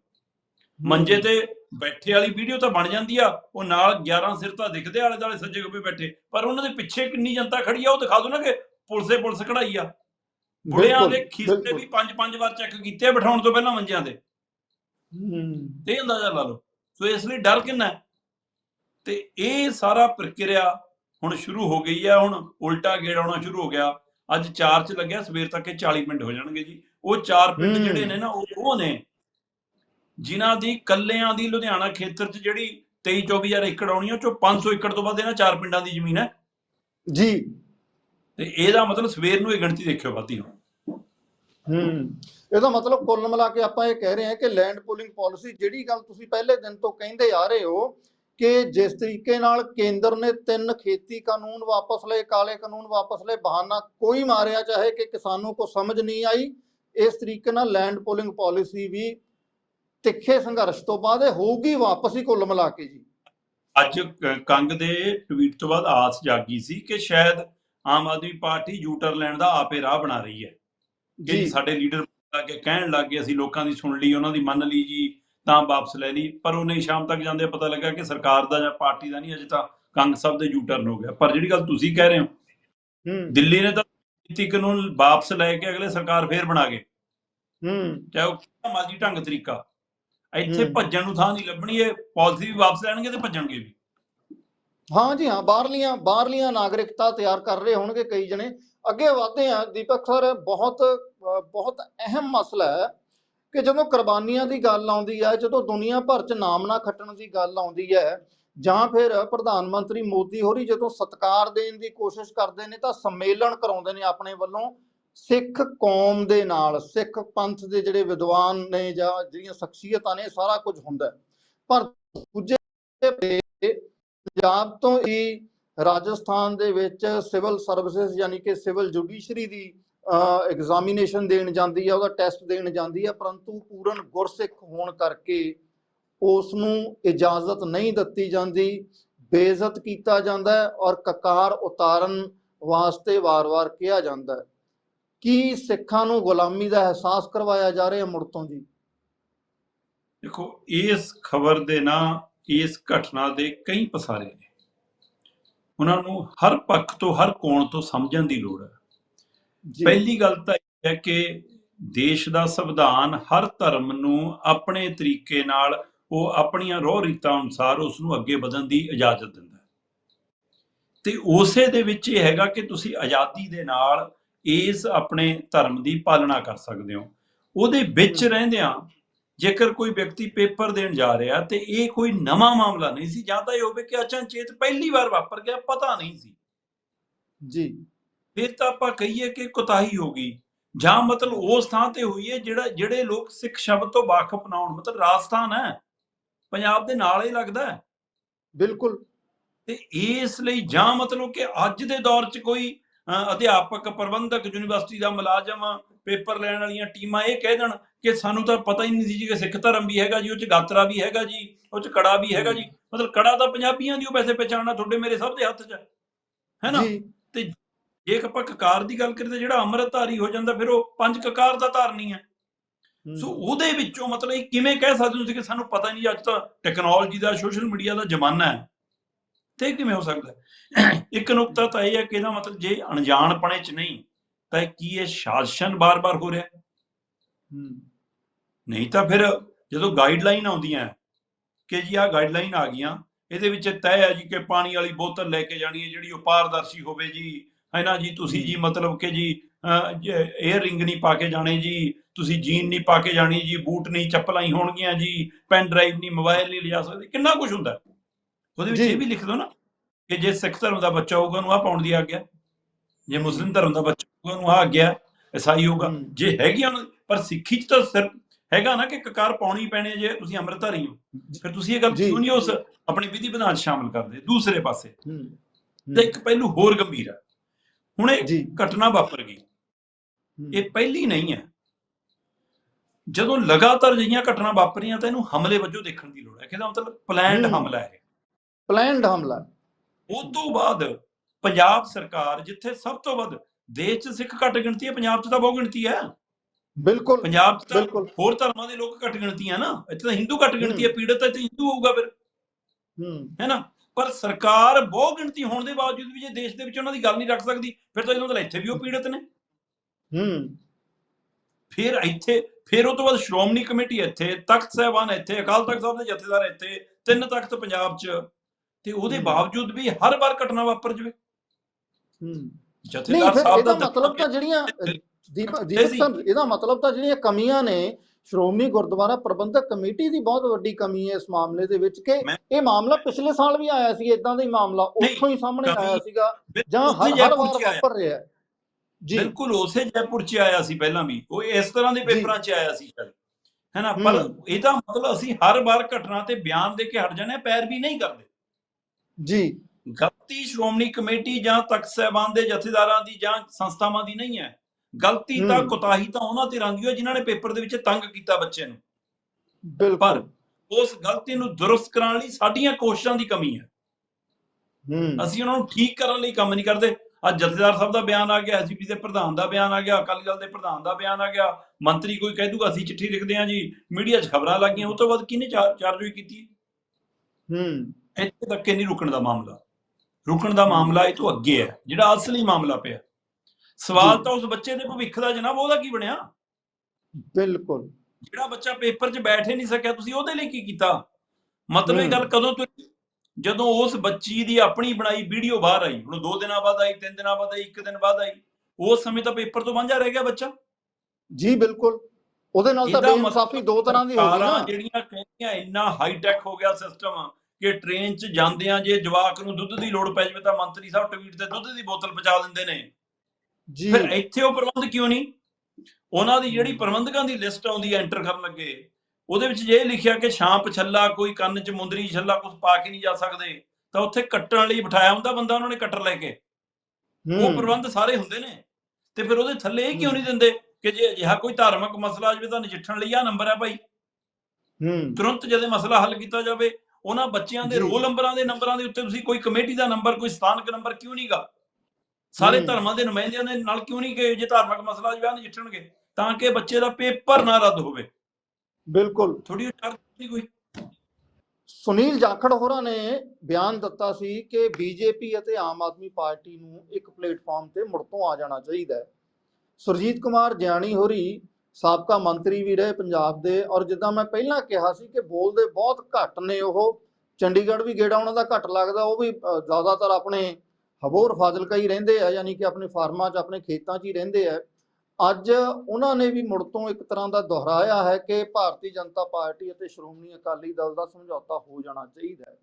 [SPEAKER 2] ਮੰਜੇ ਤੇ ਬੈਠੇ ਵਾਲੀ ਵੀਡੀਓ ਤਾਂ ਬਣ ਜਾਂਦੀ ਆ ਉਹ ਨਾਲ 11 ਸਿਰ ਤਾਂ ਦਿਖਦੇ ਆਲੇ ਦਾਲੇ ਸੱਜੇ ਖੱਬੇ ਬੈਠੇ। ਪਰ ਉਹਨਾਂ ਦੇ ਪਿੱਛੇ ਕਿੰਨੀ ਜਨਤਾ ਖੜੀ ਆ ਉਹ ਦਿਖਾ ਦਿਓ ਨਾ ਕਿ ਪੁਲਿਸੇ ਪੁਲਿਸ ਕਢਾਈ ਆ। ਬੁੜਿਆਂ ਦੇ ਖਿਸਤੇ। ਵੀ ਪੰਜ ਪੰਜ ਵਾਰ ਚੈੱਕ ਕੀਤੇ ਆ ਬਿਠਾਉਣ ਤੋਂ ਪਹਿਲਾਂ ਮੰਜਿਆਂ ਤੇ।
[SPEAKER 1] ਹੂੰ,
[SPEAKER 2] ਤੇ ਇਹ ਅੰਦਾਜ਼ਾ ਲਾ ਲਓ। ਸੋ ਇਸ ਲਈ ਡਰ ਕਿੰਨਾ? ਤੇ ਇਹ ਸਾਰਾ ਪ੍ਰਕਿਰਿਆ ਹੁਣ ਸ਼ੁਰੂ ਹੋ ਗਈ ਆ ਹੁਣ ਉਲਟਾ ਗੇੜ ਆਉਣਾ ਸ਼ੁਰੂ ਹੋ ਗਿਆ। ਅੱਜ 4 ਚ ਲੱਗਿਆ ਸਵੇਰ ਤੱਕ ਇਹ 40 ਮਿੰਟ ਹੋ ਜਾਣਗੇ ਜੀ। ਉਹ ਚਾਰ ਪਿੰਡ
[SPEAKER 1] ਹੂੰ।
[SPEAKER 2] ਜਿਹੜੇ ਨੇ ਨਾ ਉਹ ਨੇ ਜਿਨ੍ਹਾਂ ਦੀ ਕੱਲਿਆਂ ਦੀ ਲੁਧਿਆਣਾ ਖੇਤਰ 'ਚ ਜਿਹੜੀ 23 24000 ਏਕੜ ਆਉਣੀ ਉਹ ਚੋਂ 500 ਏਕੜ ਤੋਂ ਵੱਧ ਇਹਨਾਂ ਚਾਰ ਪਿੰਡਾਂ ਦੀ ਜ਼ਮੀਨ ਹੈ।
[SPEAKER 1] ਜੀ।
[SPEAKER 2] ਤੇ ਇਹਦਾ ਮਤਲਬ ਸਵੇਰ ਨੂੰ ਇਹ ਗਿਣਤੀ ਦੇਖਿਓ ਵੱਧਦੀ ਹੁਣ
[SPEAKER 1] ਹੂੰ। ਇਹਦਾ ਮਤਲਬ ਕੁੱਲ ਮਿਲਾ ਕੇ ਆਪਾਂ ਇਹ ਕਹਿ ਰਹੇ ਹਾਂ ਕਿ ਲੈਂਡ ਪੂਲਿੰਗ ਪਾਲਿਸੀ ਜਿਹੜੀ ਗੱਲ ਤੁਸੀਂ ਪਹਿਲੇ ਦਿਨ ਤੋਂ ਕਹਿੰਦੇ ਆ ਰਹੇ ਹੋ ਕਿ ਜਿਸ ਤਰੀਕੇ ਨਾਲ ਕੇਂਦਰ ਨੇ ਤਿੰਨ ਖੇਤੀ ਕਾਨੂੰਨ ਵਾਪਸ ਲਏ ਕਾਲੇ ਕਾਨੂੰਨ ਵਾਪਸ ਲਏ ਬਹਾਨਾ ਕੋਈ ਮਾਰਿਆ ਚਾਹੇ ਕਿ ਕਿਸਾਨੋਂ ਕੋ ਸਮਝ ਨਹੀਂ ਆਈ। ਇਸ ਤਰੀਕੇ ਨਾਲ ਲੈਂਡ ਪੂਲਿੰਗ ਪਾਲਿਸੀ ਵੀ ਤਿੱਖੇ ਸੰਘਰਸ਼ ਤੋਂ ਬਾਅਦ ਇਹ ਹੋਊਗੀ ਵਾਪਸ ਹੀ ਕੁੱਲ ਮਿਲਾ ਕੇ ਜੀ।
[SPEAKER 2] ਅੱਜ ਕੰਗ ਦੇ ਟਵੀਟ ਤੋਂ ਬਾਅਦ ਆਸ ਜਾਗੀ ਸੀ ਕਿ ਸ਼ਾਇਦ ਆਮ ਆਦਮੀ ਪਾਰਟੀ ਯੂਟਰ ਲੈਣ ਦਾ ਆਪੇ ਰਾਹ ਬਣਾ ਰਹੀ ਹੈ। ਜੀ। ਸਾਡੇ ਲੀਡਰ ਲੱਗੇ ਕਹਿਣ ਲੱਗੇ ਅਸੀਂ ਲੋਕਾਂ ਦੀ ਸੁਣ ਲਈ ਉਹਨਾਂ ਦੀ ਮੰਨ ਲਈ ਜੀ। ਤਾਂ ਵਾਪਸ ਲੈ ਲਈ ਪਰ ਉਹਨੇ ਸ਼ਾਮ ਤੱਕ ਜਾਂਦੇ ਪਤਾ ਲੱਗਾ ਕਿ ਸਰਕਾਰ ਦਾ ਜਾਂ ਪਾਰਟੀ ਦਾ ਨਹੀਂ ਅਜੇ ਤਾਂ ਕੰਗ ਸਾਹਿਬ ਦੇ ਯੂਟਰਨ ਹੋ ਗਿਆ। ਪਰ ਜਿਹੜੀ ਗੱਲ ਤੁਸੀਂ ਕਹਿ ਰਹੇ ਹੋ
[SPEAKER 1] ਹੂੰ।
[SPEAKER 2] ਦਿੱਲੀ ਨੇ ਤਾਂ ਨੀਤੀ ਕਾਨੂੰਨ ਵਾਪਸ ਲੈ ਕੇ ਅਗਲੇ ਸਰਕਾਰ ਫੇਰ ਬਣਾ ਗਏ।
[SPEAKER 1] ਹੂੰ।
[SPEAKER 2] ਚਾਹੇ ਉਹ ਮਰਜ਼ੀ ਢੰਗ ਤਰੀਕਾ ਇੱਥੇ। ਭੱਜਣ ਨੂੰ ਥਾਂ ਨਹੀਂ ਲੱਭਣੀ ਇਹ ਪਾਲਿਸੀ ਵੀ ਵਾਪਸ ਲੈਣਗੇ ਤੇ ਭੱਜਣਗੇ ਵੀ।
[SPEAKER 1] ਹਾਂ ਜੀ ਹਾਂ ਬਾਹਰਲੀਆਂ ਬਾਹਰਲੀਆਂ ਨਾਗਰਿਕਤਾ ਤਿਆਰ ਕਰ ਰਹੇ ਹੋਣਗੇ ਕਈ ਜਣੇ। ਅੱਗੇ ਵਧਦੇ ਆ ਦੀਪਕ ਸਰ ਬਹੁਤ ਬਹੁਤ ਅਹਿਮ ਮਸਲਾ ਹੈ। ਕਿ ਜਦੋਂ ਕੁਰਬਾਨੀਆਂ ਦੀ ਗੱਲ ਆਉਂਦੀ ਹੈ, ਜਦੋਂ ਦੁਨੀਆ ਭਰ 'ਚ ਨਾਮ ਖੱਟਣ ਦੀ ਗੱਲ ਆਉਂਦੀ ਹੈ, ਜਾਂ ਫਿਰ ਪ੍ਰਧਾਨ ਮੰਤਰੀ ਮੋਦੀ ਹੋਰੀ ਜਦੋਂ ਸਤਕਾਰ ਦੇਣ ਦੀ ਕੋਸ਼ਿਸ਼ ਕਰਦੇ ਨੇ, ਤਾਂ ਸੰਮੇਲਨ ਕਰਾਉਂਦੇ ਨੇ ਆਪਣੇ ਵੱਲੋਂ ਸਿੱਖ ਕੌਮ ਦੇ ਨਾਲ, ਸਿੱਖ ਪੰਥ ਦੇ ਜਿਹੜੇ ਵਿਦਵਾਨ ਨੇ ਜਾਂ ਜਿਹੜੀਆਂ ਸ਼ਖਸੀਅਤਾਂ ਨੇ ਸਾਰਾ ਕੁਝ ਹੁੰਦਾ ਪਰ ਦੂਜੇ ਪੰਜਾਬ ਤੋਂ ਹੀ ਰਾਜਸਥਾਨ ਦੇ ਵਿੱਚ ਸਿਵਲ ਸਰਵਿਸਿਜ਼, ਯਾਨੀ ਕਿ ਸਿਵਲ ਜੁਡੀਸ਼ਰੀ ਦੀ ਐਗਜ਼ਾਮੀਨੇਸ਼ਨ ਦੇਣ ਜਾਂਦੀ ਹੈ ਉਹਦਾ ਟੈਸਟ ਦੇਣ ਜਾਂਦੀ ਹੈ ਪਰੰਤੂ ਪੂਰਨ ਗੁਰਸਿੱਖ ਹੋਣ ਕਰਕੇ ਉਸ ਨੂੰ ਇਜਾਜ਼ਤ ਨਹੀਂ ਦਿੱਤੀ ਜਾਂਦੀ, ਬੇਇੱਜ਼ਤ ਕੀਤਾ ਜਾਂਦਾ ਹੈ ਔਰ ਕਕਾਰ ਉਤਾਰਨ ਵਾਸਤੇ ਵਾਰ-ਵਾਰ ਕਿਹਾ ਜਾਂਦਾ ਹੈ। ਕੀ ਸਿੱਖਾਂ ਨੂੰ ਗੁਲਾਮੀ ਦਾ ਅਹਿਸਾਸ ਕਰਵਾਇਆ ਜਾ ਰਿਹਾ ਮੁੜ ਤੋਂ ਜੀ?
[SPEAKER 2] ਦੇਖੋ, ਇਸ ਖਬਰ ਦੇ ਨਾ, ਇਸ ਘਟਨਾ ਦੇ ਕਈ ਪਸਾਰੇ ਨੇ। ਉਹਨਾਂ ਨੂੰ ਹਰ ਪੱਖ ਤੋਂ, ਹਰ ਕੋਣ ਤੋਂ ਸਮਝਣ ਦੀ ਲੋੜ ਹੈ। ਪਹਿਲੀ ਗੱਲ ਤਾਂ ਇਹ ਹੈ ਕਿ ਦੇਸ਼ ਦਾ ਸੰਵਿਧਾਨ ਹਰ ਧਰਮ ਨੂੰ ਆਪਣੇ ਤਰੀਕੇ ਨਾਲ ਉਹ ਆਪਣੀਆਂ ਰੋਹ ਰੀਤਾਂ ਅਨੁਸਾਰ ਉਸ ਨੂੰ ਅੱਗੇ ਵਧਣ ਦੀ ਇਜਾਜ਼ਤ ਦਿੰਦਾ ਤੇ ਉਸੇ ਦੇ ਵਿੱਚ ਇਹ ਹੈਗਾ ਕਿ ਤੁਸੀਂ ਆਜ਼ਾਦੀ ਦੇ ਨਾਲ ਇਸ ਆਪਣੇ ਧਰਮ ਦੀ ਪਾਲਣਾ ਕਰ ਸਕਦੇ ਹੋ। ਉਹਦੇ ਵਿੱਚ। ਰਹਿੰਦਿਆਂ ਜੇਕਰ ਕੋਈ ਵਿਅਕਤੀ ਪੇਪਰ ਦੇਣ ਜਾ ਰਿਹਾ ਤੇ ਇਹ ਕੋਈ ਨਵਾਂ ਮਾਮਲਾ ਨਹੀਂ ਸੀ ਜਾਂ ਤਾਂ ਇਹ ਹੋਵੇ ਕਿ ਅਚਨਚੇਤ ਪਹਿਲੀ ਵਾਰ ਵਾਪਰ ਗਿਆ ਪਤਾ ਨਹੀਂ ਸੀ।
[SPEAKER 1] ਜੀ।
[SPEAKER 2] ਫਿਰ ਤਾਂ ਆਪਾਂ ਕਹੀਏ ਕਿ ਕੁਤਾਹੀ ਹੋ ਗਈ। ਜਾਂ ਮਤਲਬ ਉਸ ਥਾਂ ਤੇ ਹੋਈ ਹੈ ਜਿਹੜਾ ਜਿਹੜੇ ਲੋਕ ਸਿੱਖ ਸ਼ਬਦ ਤੋਂ ਵਾਕਫ ਨਾ ਹੋਣ। ਮਤਲਬ ਰਾਜਸਥਾਨ ਹੈ। ਪੰਜਾਬ ਦੇ ਨਾਲ ਹੀ ਲੱਗਦਾ ਹੈ।
[SPEAKER 1] ਬਿਲਕੁਲ।
[SPEAKER 2] ਤੇ ਇਸ ਲਈ ਜਾਂ ਮਤਲਬ ਕਿ ਅੱਜ ਦੇ ਦੌਰ 'ਚ ਕੋਈ ਅਧਿਆਪਕ ਪ੍ਰਬੰਧਕ ਯੂਨੀਵਰਸਿਟੀ ਦਾ ਮੁਲਾਜ਼ਮ ਪੇਪਰ ਲੈਣ ਵਾਲੀਆਂ ਟੀਮਾਂ ਇਹ ਕਹਿ ਦੇਣ ਕਿ ਸਾਨੂੰ ਤਾਂ ਪਤਾ ਹੀ ਨਹੀਂ ਸੀ ਜੀ ਕਿ ਸਿੱਖ ਧਰਮ ਵੀ ਹੈਗਾ ਜੀ ਉਹ 'ਚ ਗਾਤਰਾ ਵੀ ਹੈਗਾ ਜੀ ਉਹ 'ਚ ਕੜਾ ਵੀ ਹੈਗਾ ਜੀ। ਮਤਲਬ ਕੜਾ ਤਾਂ ਪੰਜਾਬੀਆਂ ਦੀ ਉਹ ਪੈਸੇ ਪਛਾਣਨਾ ਤੁਹਾਡੇ ਮੇਰੇ ਸਭ ਦੇ ਹੱਥ 'ਚ ਹੈ। ਨਾ?
[SPEAKER 1] ਜੀ।
[SPEAKER 2] ਜੇ ਆਪਾਂ ਕਕਾਰ ਦੀ ਗੱਲ ਕਰੀਏ ਤਾਂ ਜਿਹੜਾ ਅੰਮ੍ਰਿਤਧਾਰੀ ਹੋ ਜਾਂਦਾ ਫਿਰ ਉਹ ਪੰਜ ਕਕਾਰ ਦਾ ਧਾਰਨੀ ਹੈ। ਸੋ ਉਹਦੇ ਵਿੱਚੋਂ ਮਤਲਬ ਕਿਵੇਂ ਕਹਿ ਸਕਦੇ ਹੋ ਤੁਸੀਂ ਕਿ ਸਾਨੂੰ ਪਤਾ ਨਹੀਂ ਅੱਜ ਤਾਂ ਟੈਕਨੋਲੋਜੀ ਦਾ ਸੋਸ਼ਲ ਮੀਡੀਆ ਦਾ ਜ਼ਮਾਨਾ ਹੈ। ਤੇ ਕਿਵੇਂ ਹੋ ਸਕਦਾ? ਇੱਕ ਨੁਕਤਾ ਤਾਂ ਇਹ ਹੈ ਕਿ ਇਹਦਾ ਮਤਲਬ ਜੇ ਅਣਜਾਣਪਣੇ ਚ ਨਹੀਂ ਤਾਂ ਇਹ ਕੀ ਇਹ ਸ਼ਾਸਨ ਬਾਰ-ਬਾਰ ਹੋ ਰਿਹਾ ਨਹੀਂ ਤਾਂ ਫਿਰ ਜਦੋਂ ਗਾਈਡਲਾਈਨ ਆਉਂਦੀਆਂ ਕਿ ਜੀ ਆਹ ਗਾਈਡਲਾਈਨ ਆ ਗਈਆਂ ਇਹਦੇ ਵਿੱਚ ਤੈਅ ਹੈ ਜੀ ਕਿ ਪਾਣੀ ਵਾਲੀ ਬੋਤਲ ਲੈ ਕੇ ਜਾਣੀ ਹੈ ਜਿਹੜੀ ਉਹ ਪਾਰਦਰਸ਼ੀ ਹੋਵੇ ਜੀ ਹੈ ਨਾ ਜੀ? ਤੁਸੀਂ ਜੀ ਮਤਲਬ ਕਿ ਜੀ 에ਅਰ ਰਿੰਗ ਨਹੀਂ ਪਾ ਕੇ ਜਾਣੇ ਜੀ ਤੁਸੀਂ ਜੀਨ ਨਹੀਂ ਪਾ ਕੇ ਜਾਣੀ ਜੀ ਬੂਟ ਨਹੀਂ ਚੱਪਲਾਂ ਹੀ ਹੋਣਗੀਆਂ ਜੀ ਪੈਨ ਡਰਾਈਵ ਨਹੀਂ ਮੋਬਾਈਲ ਨਹੀਂ ਲਿਜਾ ਸਕਦੇ ਕਿੰਨਾ ਕੁਝ ਹੁੰਦਾ। ਉਹਦੇ ਵਿੱਚ। ਇਹ ਵੀ ਲਿਖ ਦਿਓ ਨਾ ਕਿ ਜੇ ਸਿੱਖ ਧਰਮ ਦਾ ਬੱਚਾ ਹੋਊਗਾ ਉਹਨੂੰ ਆਹ ਪਾਉਣ ਦੀ ਆਗਿਆ। ਜੇ ਮੁਸਲਿਮ ਧਰਮ ਦਾ ਬੱਚਾ ਹੋਊਗਾ ਉਹਨੂੰ ਆਹ ਆਗਿਆ ਈਸਾਈ ਹੋਊਗਾ। ਜੇ ਹੈਗੀ ਉਹਨਾਂ ਪਰ ਸਿੱਖੀ ਚ ਤਾਂ ਸਿਰ ਹੈਗਾ ਨਾ ਕਿ ਕਕਾਰ ਪਾਉਣੀ ਪੈਣੇ ਜੇ ਤੁਸੀਂ ਅੰਮ੍ਰਿਤਧਾਰੀ ਹੋ। ਫਿਰ ਤੁਸੀਂ ਇਹ ਗੱਲ। ਕਿਉਂ ਨਹੀਂ ਉਸ ਆਪਣੀ ਵਿਧੀ ਵਿਧਾਨ ਸ਼ਾਮਲ ਕਰਦੇ? ਦੂਸਰੇ ਪਾਸੇ। ਤੇ ਇੱਕ ਪਹਿਲੂ ਹੋਰ ਗੰਭੀਰ ਹੈ ਹੁਣ ਇਹ ਘਟਨਾ ਵਾਪਰ ਗਈ। ਇਹ ਪਹਿਲੀ ਨਹੀਂ ਹੈ। ਜਦੋਂ ਲਗਾਤਾਰ ਜਿਹੀਆਂ ਘਟਨਾ ਵਾਪਰੀਆਂ ਤਾਂ ਇਹਨੂੰ ਹਮਲੇ ਵਜੋਂ ਦੇਖਣ ਦੀ ਲੋੜ ਹੈ। ਕਿਹਦਾ ਮਤਲਬ? ਪਲਾਨਡ
[SPEAKER 1] ਹਮ।
[SPEAKER 2] ਹਮਲਾ ਹੈ।
[SPEAKER 1] ਪਲਾਨਡ ਹਮਲਾ।
[SPEAKER 2] ਉਸ ਤੋਂ ਬਾਅਦ ਪੰਜਾਬ ਸਰਕਾਰ ਜਿੱਥੇ ਸਭ ਤੋਂ ਵੱਧ ਦੇਸ਼ 'ਚ ਸਿੱਖ ਘੱਟ ਗਿਣਤੀ ਹੈ ਪੰਜਾਬ 'ਚ ਤਾਂ ਬਹੁਤ ਗਿਣਤੀ ਹੈ।
[SPEAKER 1] ਬਿਲਕੁਲ
[SPEAKER 2] ਪੰਜਾਬ 'ਚ ਤਾਂ
[SPEAKER 1] ਬਿਲਕੁਲ।
[SPEAKER 2] ਹੋਰ ਧਰਮਾਂ ਦੇ ਲੋਕ ਘੱਟ ਗਿਣਤੀ ਹੈ ਨਾ। ਇੱਥੇ ਤਾਂ ਹਿੰਦੂ ਘੱਟ ਗਿਣਤੀ ਹੈ ਪੀੜਤ ਤਾਂ ਇੱਥੇ ਹਿੰਦੂ ਹੋਊਗਾ ਫਿਰ।
[SPEAKER 1] ਹਮ,
[SPEAKER 2] ਹੈ ਨਾ? ਪਰ ਸਰਕਾਰ ਬਹੁ ਗਿਣਤੀ ਹੋਣ ਦੇ ਬਾਵਜੂਦ ਵੀ ਜੇ ਦੇਸ਼ ਦੇ ਵਿੱਚ ਉਹਨਾਂ ਦੀ ਗੱਲ ਨਹੀਂ ਰੱਖ ਸਕਦੀ ਫਿਰ ਤਾਂ ਇਹਨਾਂ ਦਾ ਇੱਥੇ ਵੀ ਉਹ ਪੀੜਤ ਨੇ।
[SPEAKER 1] ਹਮ,
[SPEAKER 2] ਫਿਰ ਇੱਥੇ ਫਿਰ ਉਹ ਤੋਂ ਬਾਅਦ ਸ਼੍ਰੋਮਣੀ ਕਮੇਟੀ ਇੱਥੇ ਤਖਤ ਸਾਹਿਬਾਨ ਇੱਥੇ ਅਕਾਲ ਤਖਤ ਸਾਹਿਬ ਦੇ ਜਥੇਦਾਰ ਇੱਥੇ ਤਿੰਨ ਤਖਤ ਪੰਜਾਬ 'ਚ। ਤੇ ਉਹਦੇ। ਬਾਵਜੂਦ ਵੀ ਹਰ ਵਾਰ ਘਟਨਾ ਵਾਪਰ ਜਾਵੇ।
[SPEAKER 1] ਨਹੀਂ
[SPEAKER 2] ਜਥੇਦਾਰ ਸਾਹਿਬ ਦਾ
[SPEAKER 1] ਮਤਲਬ ਤਾਂ ਜਿਹੜੀਆਂ ਦੀਪਕ ਦੀਪਕ ਇਹਦਾ ਮਤਲਬ ਤਾਂ ਜਿਹੜੀਆਂ ਕਮੀਆਂ ਨੇ ਸ਼੍ਰੋਮਣੀ ਗੁਰਦੁਆਰਾ ਪ੍ਰਬੰਧਕ ਕਮੇਟੀ ਦੀ ਬਹੁਤ ਵੱਡੀ ਕਮੀ ਹੈ ਇਸ ਮਾਮਲੇ ਦੇ ਵਿੱਚ ਕਿ ਇਹ ਮਾਮਲਾ ਪਿਛਲੇ ਸਾਲ ਵੀ ਆਇਆ ਸੀ ਇਦਾਂ ਦਾ ਹੀ ਮਾਮਲਾ ਉੱਥੋਂ ਹੀ ਸਾਹਮਣੇ ਆਇਆ ਸੀਗਾ ਜਾਂ ਹਰ ਵਾਰ ਵਾਪਰ ਰਿਹਾ ਹੈ। ਜੀ।
[SPEAKER 2] ਬਿਲਕੁਲ ਉਸੇ ਜੈਪੁਰ ਚ ਆਇਆ ਸੀ ਪਹਿਲਾਂ ਵੀ ਉਹ ਇਸ ਤਰ੍ਹਾਂ ਦੇ। ਪੇਪਰਾਂ ਚ ਆਇਆ ਸੀ ਸ਼ਾਇਦ। ਹੈਨਾ ਪਰ। ਇਹਦਾ ਮਤਲਬ ਅਸੀਂ ਹਰ ਵਾਰ ਘਟਨਾ ਤੇ ਬਿਆਨ ਦੇ ਕੇ ਹਟ ਜਾਂਦੇ ਹਾਂ ਪੈਰ ਵੀ ਨਹੀਂ ਕਰਦੇ।
[SPEAKER 1] ਜੀ।
[SPEAKER 2] ਗਲਤੀ ਸ਼੍ਰੋਮਣੀ ਕਮੇਟੀ ਜਾਂ ਤਖਤ ਸਾਹਿਬਾਨ ਦੇ ਜਥੇਦਾਰਾਂ ਦੀ ਜਾਂ ਸੰਸਥਾਵਾਂ ਦੀ ਨਹੀਂ ਹੈ। ਗਲਤੀ ਤਾਂ। ਕੁਤਾਹੀ ਤਾਂ ਉਹਨਾਂ ਤੇ ਰੰਗੀ ਹੋਈ ਜਿਨ੍ਹਾਂ ਨੇ ਪੇਪਰ ਦੇ ਵਿੱਚ ਤੰਗ ਕੀਤਾ ਬੱਚੇ ਨੂੰ।
[SPEAKER 1] ਬਿਲਕੁਲ।
[SPEAKER 2] ਪਰ ਉਸ ਗਲਤੀ ਨੂੰ ਦੁਰਸਤ ਕਰਾਉਣ ਲਈ ਸਾਡੀਆਂ ਕੋਸ਼ਿਸ਼ਾਂ ਦੀ ਕਮੀ ਹੈ।
[SPEAKER 1] ਹੂੰ।
[SPEAKER 2] ਅਸੀਂ ਉਹਨਾਂ ਨੂੰ ਠੀਕ ਕਰਨ ਲਈ ਕੰਮ ਨਹੀਂ ਕਰਦੇ। ਅੱਜ ਜਥੇਦਾਰ ਸਾਹਿਬ ਦਾ ਬਿਆਨ ਆ ਗਿਆ ਐਸਜੀਪੀ ਦੇ ਪ੍ਰਧਾਨ ਦਾ ਬਿਆਨ ਆ ਗਿਆ ਅਕਾਲੀ ਦਲ ਦੇ ਪ੍ਰਧਾਨ ਦਾ ਬਿਆਨ ਆ ਗਿਆ ਮੰਤਰੀ ਕੋਈ ਕਹਿ ਦੂਗਾ ਅਸੀਂ ਚਿੱਠੀ ਲਿਖਦੇ ਹਾਂ ਜੀ ਮੀਡੀਆ 'ਚ ਖਬਰਾਂ ਲੱਗੀਆਂ ਉਸ ਤੋਂ ਬਾਅਦ ਕਿਹਨੇ ਚਾਰ ਚਾਰਜੋਈ ਕੀਤੀ?
[SPEAKER 1] ਹੂੰ।
[SPEAKER 2] ਇੱਥੇ ਤੱਕ ਇਹ ਨਹੀਂ ਰੁਕਣ ਦਾ ਮਾਮਲਾ। ਰੁਕਣ ਦਾ ਮਾਮਲਾ ਇਹ ਤੋਂ ਅੱਗੇ ਹੈ ਜਿਹੜਾ ਅਸਲੀ ਮਾਮਲਾ ਪਿਆ। ਸਵਾਲ। ਤਾਂ ਉਸ ਬੱਚੇ ਦੇ ਭਵਿੱਖ ਦਾ ਜਨਾਬ ਉਹਦਾ ਕੀ ਬਣਿਆ?
[SPEAKER 1] ਬਿਲਕੁਲ।
[SPEAKER 2] ਜਿਹੜਾ ਬੱਚਾ ਪੇਪਰ 'ਚ ਬੈਠ ਹੀ ਨਹੀਂ ਸਕਿਆ ਤੁਸੀਂ ਉਹਦੇ ਲਈ ਕੀ ਕੀਤਾ? ਮਤਲਬ ਇਹ। ਗੱਲ ਕਦੋਂ ਤੋਂ ਜਦੋਂ ਉਸ ਬੱਚੀ ਦੀ ਆਪਣੀ ਬਣਾਈ ਵੀਡੀਓ ਬਾਹਰ ਆਈ ਹੁਣ ਦੋ ਦਿਨਾਂ ਬਾਅਦ ਆਈ ਤਿੰਨ ਦਿਨਾਂ ਬਾਅਦ ਆਈ ਇੱਕ ਦਿਨ ਬਾਅਦ ਆਈ ਉਸ ਸਮੇਂ ਤਾਂ ਪੇਪਰ ਤੋਂ ਵਾਂਝਾ ਰਹਿ ਗਿਆ ਬੱਚਾ।
[SPEAKER 1] ਜੀ ਬਿਲਕੁਲ। ਉਹਦੇ ਨਾਲ ਤਾਂ ਬੇਇਨਸਾਫੀ ਦੋ ਤਰ੍ਹਾਂ ਦੀ ਹੋ ਗਈ ਨਾ।
[SPEAKER 2] ਜਿਹੜੀਆਂ ਕਹਿੰਦੀਆਂ ਇੰਨਾ ਹਾਈ ਟੈਕ ਹੋ ਗਿਆ ਸਿਸਟਮ ਕਿ ਟ੍ਰੇਨ 'ਚ ਜਾਂਦਿਆਂ ਜੇ ਜਵਾਕ ਨੂੰ ਦੁੱਧ ਦੀ ਲੋੜ ਪੈ ਜਾਵੇ ਤਾਂ ਮੰਤਰੀ ਸਾਹਿਬ ਟਵੀਟ ਤੇ ਦੁੱਧ ਦੀ ਬੋਤਲ ਪਹੁੰਚਾ ਦਿੰਦੇ ਨੇ।
[SPEAKER 1] ਜੀ।
[SPEAKER 2] ਫਿਰ ਇੱਥੇ ਉਹ ਪ੍ਰਬੰਧ ਕਿਉਂ ਨਹੀਂ? ਉਹਨਾਂ ਦੀ ਜਿਹੜੀ ਪ੍ਰਬੰਧਕਾਂ ਦੀ ਲਿਸਟ ਆਉਂਦੀ ਹੈ ਐਂਟਰ ਕਰਨ ਲੱਗੇ ਉਹਦੇ ਵਿੱਚ ਜੇ ਲਿਖਿਆ ਕਿ ਛਾਂਪ ਛੱਲਾ ਕੋਈ ਕੰਨ 'ਚ ਮੁੰਦਰੀ ਛੱਲਾ ਕੁਝ ਪਾ ਕੇ ਨਹੀਂ ਜਾ ਸਕਦੇ ਤਾਂ ਉੱਥੇ ਕੱਟਣ ਲਈ ਬਿਠਾਇਆ ਹੁੰਦਾ ਬੰਦਾ ਉਹਨਾਂ ਨੇ ਕੱਟਰ ਲੈ ਕੇ। ਉਹ ਪ੍ਰਬੰਧ ਸਾਰੇ ਹੁੰਦੇ ਨੇ। ਤੇ ਫਿਰ ਉਹਦੇ ਥੱਲੇ ਇਹ ਕਿਉਂ ਨਹੀਂ ਦਿੰਦੇ ਕਿ ਜੇ ਅਜਿਹਾ ਕੋਈ ਧਾਰਮਿਕ ਮਸਲਾ ਆ ਜਾਵੇ ਤਾਂ ਨਜਿੱਠਣ ਲਈ ਆ ਨੰਬਰ ਹੈ ਭਾਈ।
[SPEAKER 1] ਹੂੰ।
[SPEAKER 2] ਤੁਰੰਤ ਜਦੋਂ ਮਸਲਾ ਹੱਲ ਕੀਤਾ ਜਾਵੇ ਉਹਨਾਂ ਬੱਚਿਆਂ ਦੇ। ਰੋਲ ਨੰਬਰਾਂ ਦੇ ਨੰਬਰਾਂ ਦੇ ਉੱਤੇ ਤੁਸੀਂ ਕੋਈ ਕਮੇਟੀ ਦਾ ਨੰਬਰ ਕੋਈ ਸਥਾਨਕ ਨੰਬਰ ਕਿਉਂ ਨਹੀਂਗਾ ਸਾਰੇ। ਧਰਮਾਂ ਦੇ ਨੁਮਾਇੰਦਿਆਂ ਦੇ ਨਾਲ ਕਿਉਂ ਨਹੀਂ ਗਏ? ਜੇ ਧਾਰਮਿਕ ਮਸਲਾ ਜਵਾਨ ਨਜਿੱਠਣਗੇ ਤਾਂ ਕਿ ਬੱਚੇ ਦਾ ਪੇਪਰ ਨਾ ਰੱਦ ਹੋਵੇ।
[SPEAKER 1] ਬਿਲਕੁਲ।
[SPEAKER 2] ਥੋੜੀ ਚਾਰ ਨਹੀਂ ਕੋਈ?
[SPEAKER 1] ਸੁਨੀਲ ਜਾਖੜ ਹੋਰਾਂ ਨੇ ਬਿਆਨ ਦਿੱਤਾ ਸੀ ਕਿ ਬੀਜੇਪੀ ਅਤੇ ਆਮ ਆਦਮੀ ਪਾਰਟੀ ਨੂੰ ਇੱਕ ਪਲੇਟਫਾਰਮ ਤੇ ਮੁੜ ਤੋਂ ਆ ਜਾਣਾ ਚਾਹੀਦਾ ਹੈ। ਸੁਰਜੀਤ ਕੁਮਾਰ ਜਿਆਣੀ ਹੋਰੀ ਸਾਬਕਾ ਮੰਤਰੀ ਵੀ ਰਹੇ ਪੰਜਾਬ ਦੇ ਔਰ ਜਿੱਦਾਂ ਮੈਂ ਪਹਿਲਾਂ ਕਿਹਾ ਸੀ ਕਿ ਬੋਲਦੇ ਬਹੁਤ ਘੱਟ ਨੇ ਉਹ। ਚੰਡੀਗੜ੍ਹ ਵੀ ਗੇੜਾ ਉਹਨਾਂ ਦਾ ਘੱਟ ਲੱਗਦਾ ਉਹ ਵੀ ਜ਼ਿਆਦਾਤਰ ਆਪਣੇ ਹਬੋਰ ਫਾਜ਼ਿਲਕਾ ਹੀ ਰਹਿੰਦੇ ਆ, ਯਾਨੀ ਕਿ ਆਪਣੇ ਫਾਰਮਾਂ 'ਚ, ਆਪਣੇ ਖੇਤਾਂ 'ਚ ਹੀ ਰਹਿੰਦੇ ਆ। ਅੱਜ ਉਹਨਾਂ ਨੇ ਵੀ ਮੁੜ ਤੋਂ ਇੱਕ ਤਰ੍ਹਾਂ ਦਾ ਦੁਹਰਾਇਆ ਹੈ ਕਿ ਭਾਰਤੀ ਜਨਤਾ ਪਾਰਟੀ ਅਤੇ ਸ਼੍ਰੋਮਣੀ ਅਕਾਲੀ ਦਲ ਦਾ ਸਮਝੌਤਾ ਹੋ ਜਾਣਾ ਚਾਹੀਦਾ ਹੈ।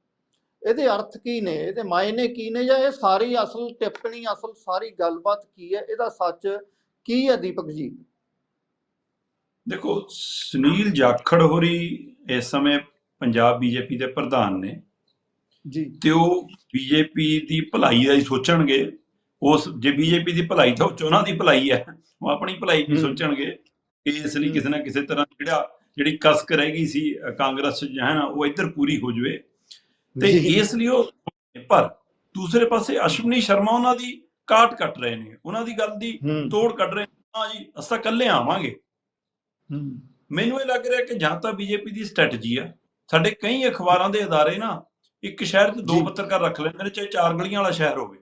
[SPEAKER 1] ਇਹਦੇ ਅਰਥ ਕੀ ਨੇ? ਇਹਦੇ ਮਾਇਨੇ ਕੀ ਨੇ? ਜਾਂ ਇਹ ਸਾਰੀ ਅਸਲ ਟਿੱਪਣੀ, ਅਸਲ ਸਾਰੀ ਗੱਲਬਾਤ ਕੀ ਹੈ? ਇਹਦਾ ਸੱਚ ਕੀ ਹੈ ਦੀਪਕ ਜੀ?
[SPEAKER 2] ਦੇਖੋ, ਸੁਨੀਲ ਜਾਖੜ ਹੋਰੀ ਇਸ ਸਮੇਂ ਪੰਜਾਬ ਬੀਜੇਪੀ ਦੇ ਪ੍ਰਧਾਨ ਨੇ।
[SPEAKER 1] ਜੀ।
[SPEAKER 2] ਤੇ ਉਹ ਬੀਜੇਪੀ ਦੀ ਭਲਾਈ ਦਾ ਹੀ ਸੋਚਣਗੇ। ਉਸ ਜੇ ਬੀਜੇਪੀ ਦੀ ਭਲਾਈ ਤਾਂ ਉਹਨਾਂ ਦੀ ਭਲਾਈ ਹੈ ਉਹ ਆਪਣੀ ਭਲਾਈ ਵੀ। ਸੋਚਣਗੇ ਕਿ ਇਸ ਲਈ ਕਿਸੇ ਨਾ ਕਿਸੇ ਤਰ੍ਹਾਂ ਜਿਹੜਾ ਜਿਹੜੀ ਕਸਕ ਰਹਿ ਗਈ ਸੀ ਕਾਂਗਰਸ ਹੈ ਨਾ ਉਹ ਇੱਧਰ ਪੂਰੀ ਹੋ ਜਵੇ। ਤੇ। ਇਸ ਲਈ ਉਹ ਪਰ ਦੂਸਰੇ ਪਾਸੇ ਅਸ਼ਵਨੀ ਸ਼ਰਮਾ ਉਹਨਾਂ ਦੀ ਕਾਟ ਕੱਟ ਰਹੇ ਨੇ। ਉਹਨਾਂ ਦੀ ਗੱਲ ਦੀ ਤੋੜ ਕੱਢ ਰਹੇ ਨੇ। ਹਾਂ ਜੀ ਅਸੀਂ ਇਕੱਲੇ ਆਵਾਂਗੇ। ਮੈਨੂੰ ਇਹ ਲੱਗ ਰਿਹਾ ਕਿ ਜਾਂ ਤਾਂ ਬੀਜੇਪੀ ਦੀ ਸਟ੍ਰੈਟਜੀ ਆ। ਸਾਡੇ ਕਈ ਅਖਬਾਰਾਂ ਦੇ ਅਦਾਰੇ ਨਾ ਇੱਕ ਸ਼ਹਿਰ 'ਚ ਦੋ। ਪੱਤਰਕਾਰ ਰੱਖ ਲੈਂਦੇ ਨੇ ਚਾਹੇ ਚਾਰ ਗਲੀਆਂ ਵਾਲਾ ਸ਼ਹਿਰ ਹੋਵੇ।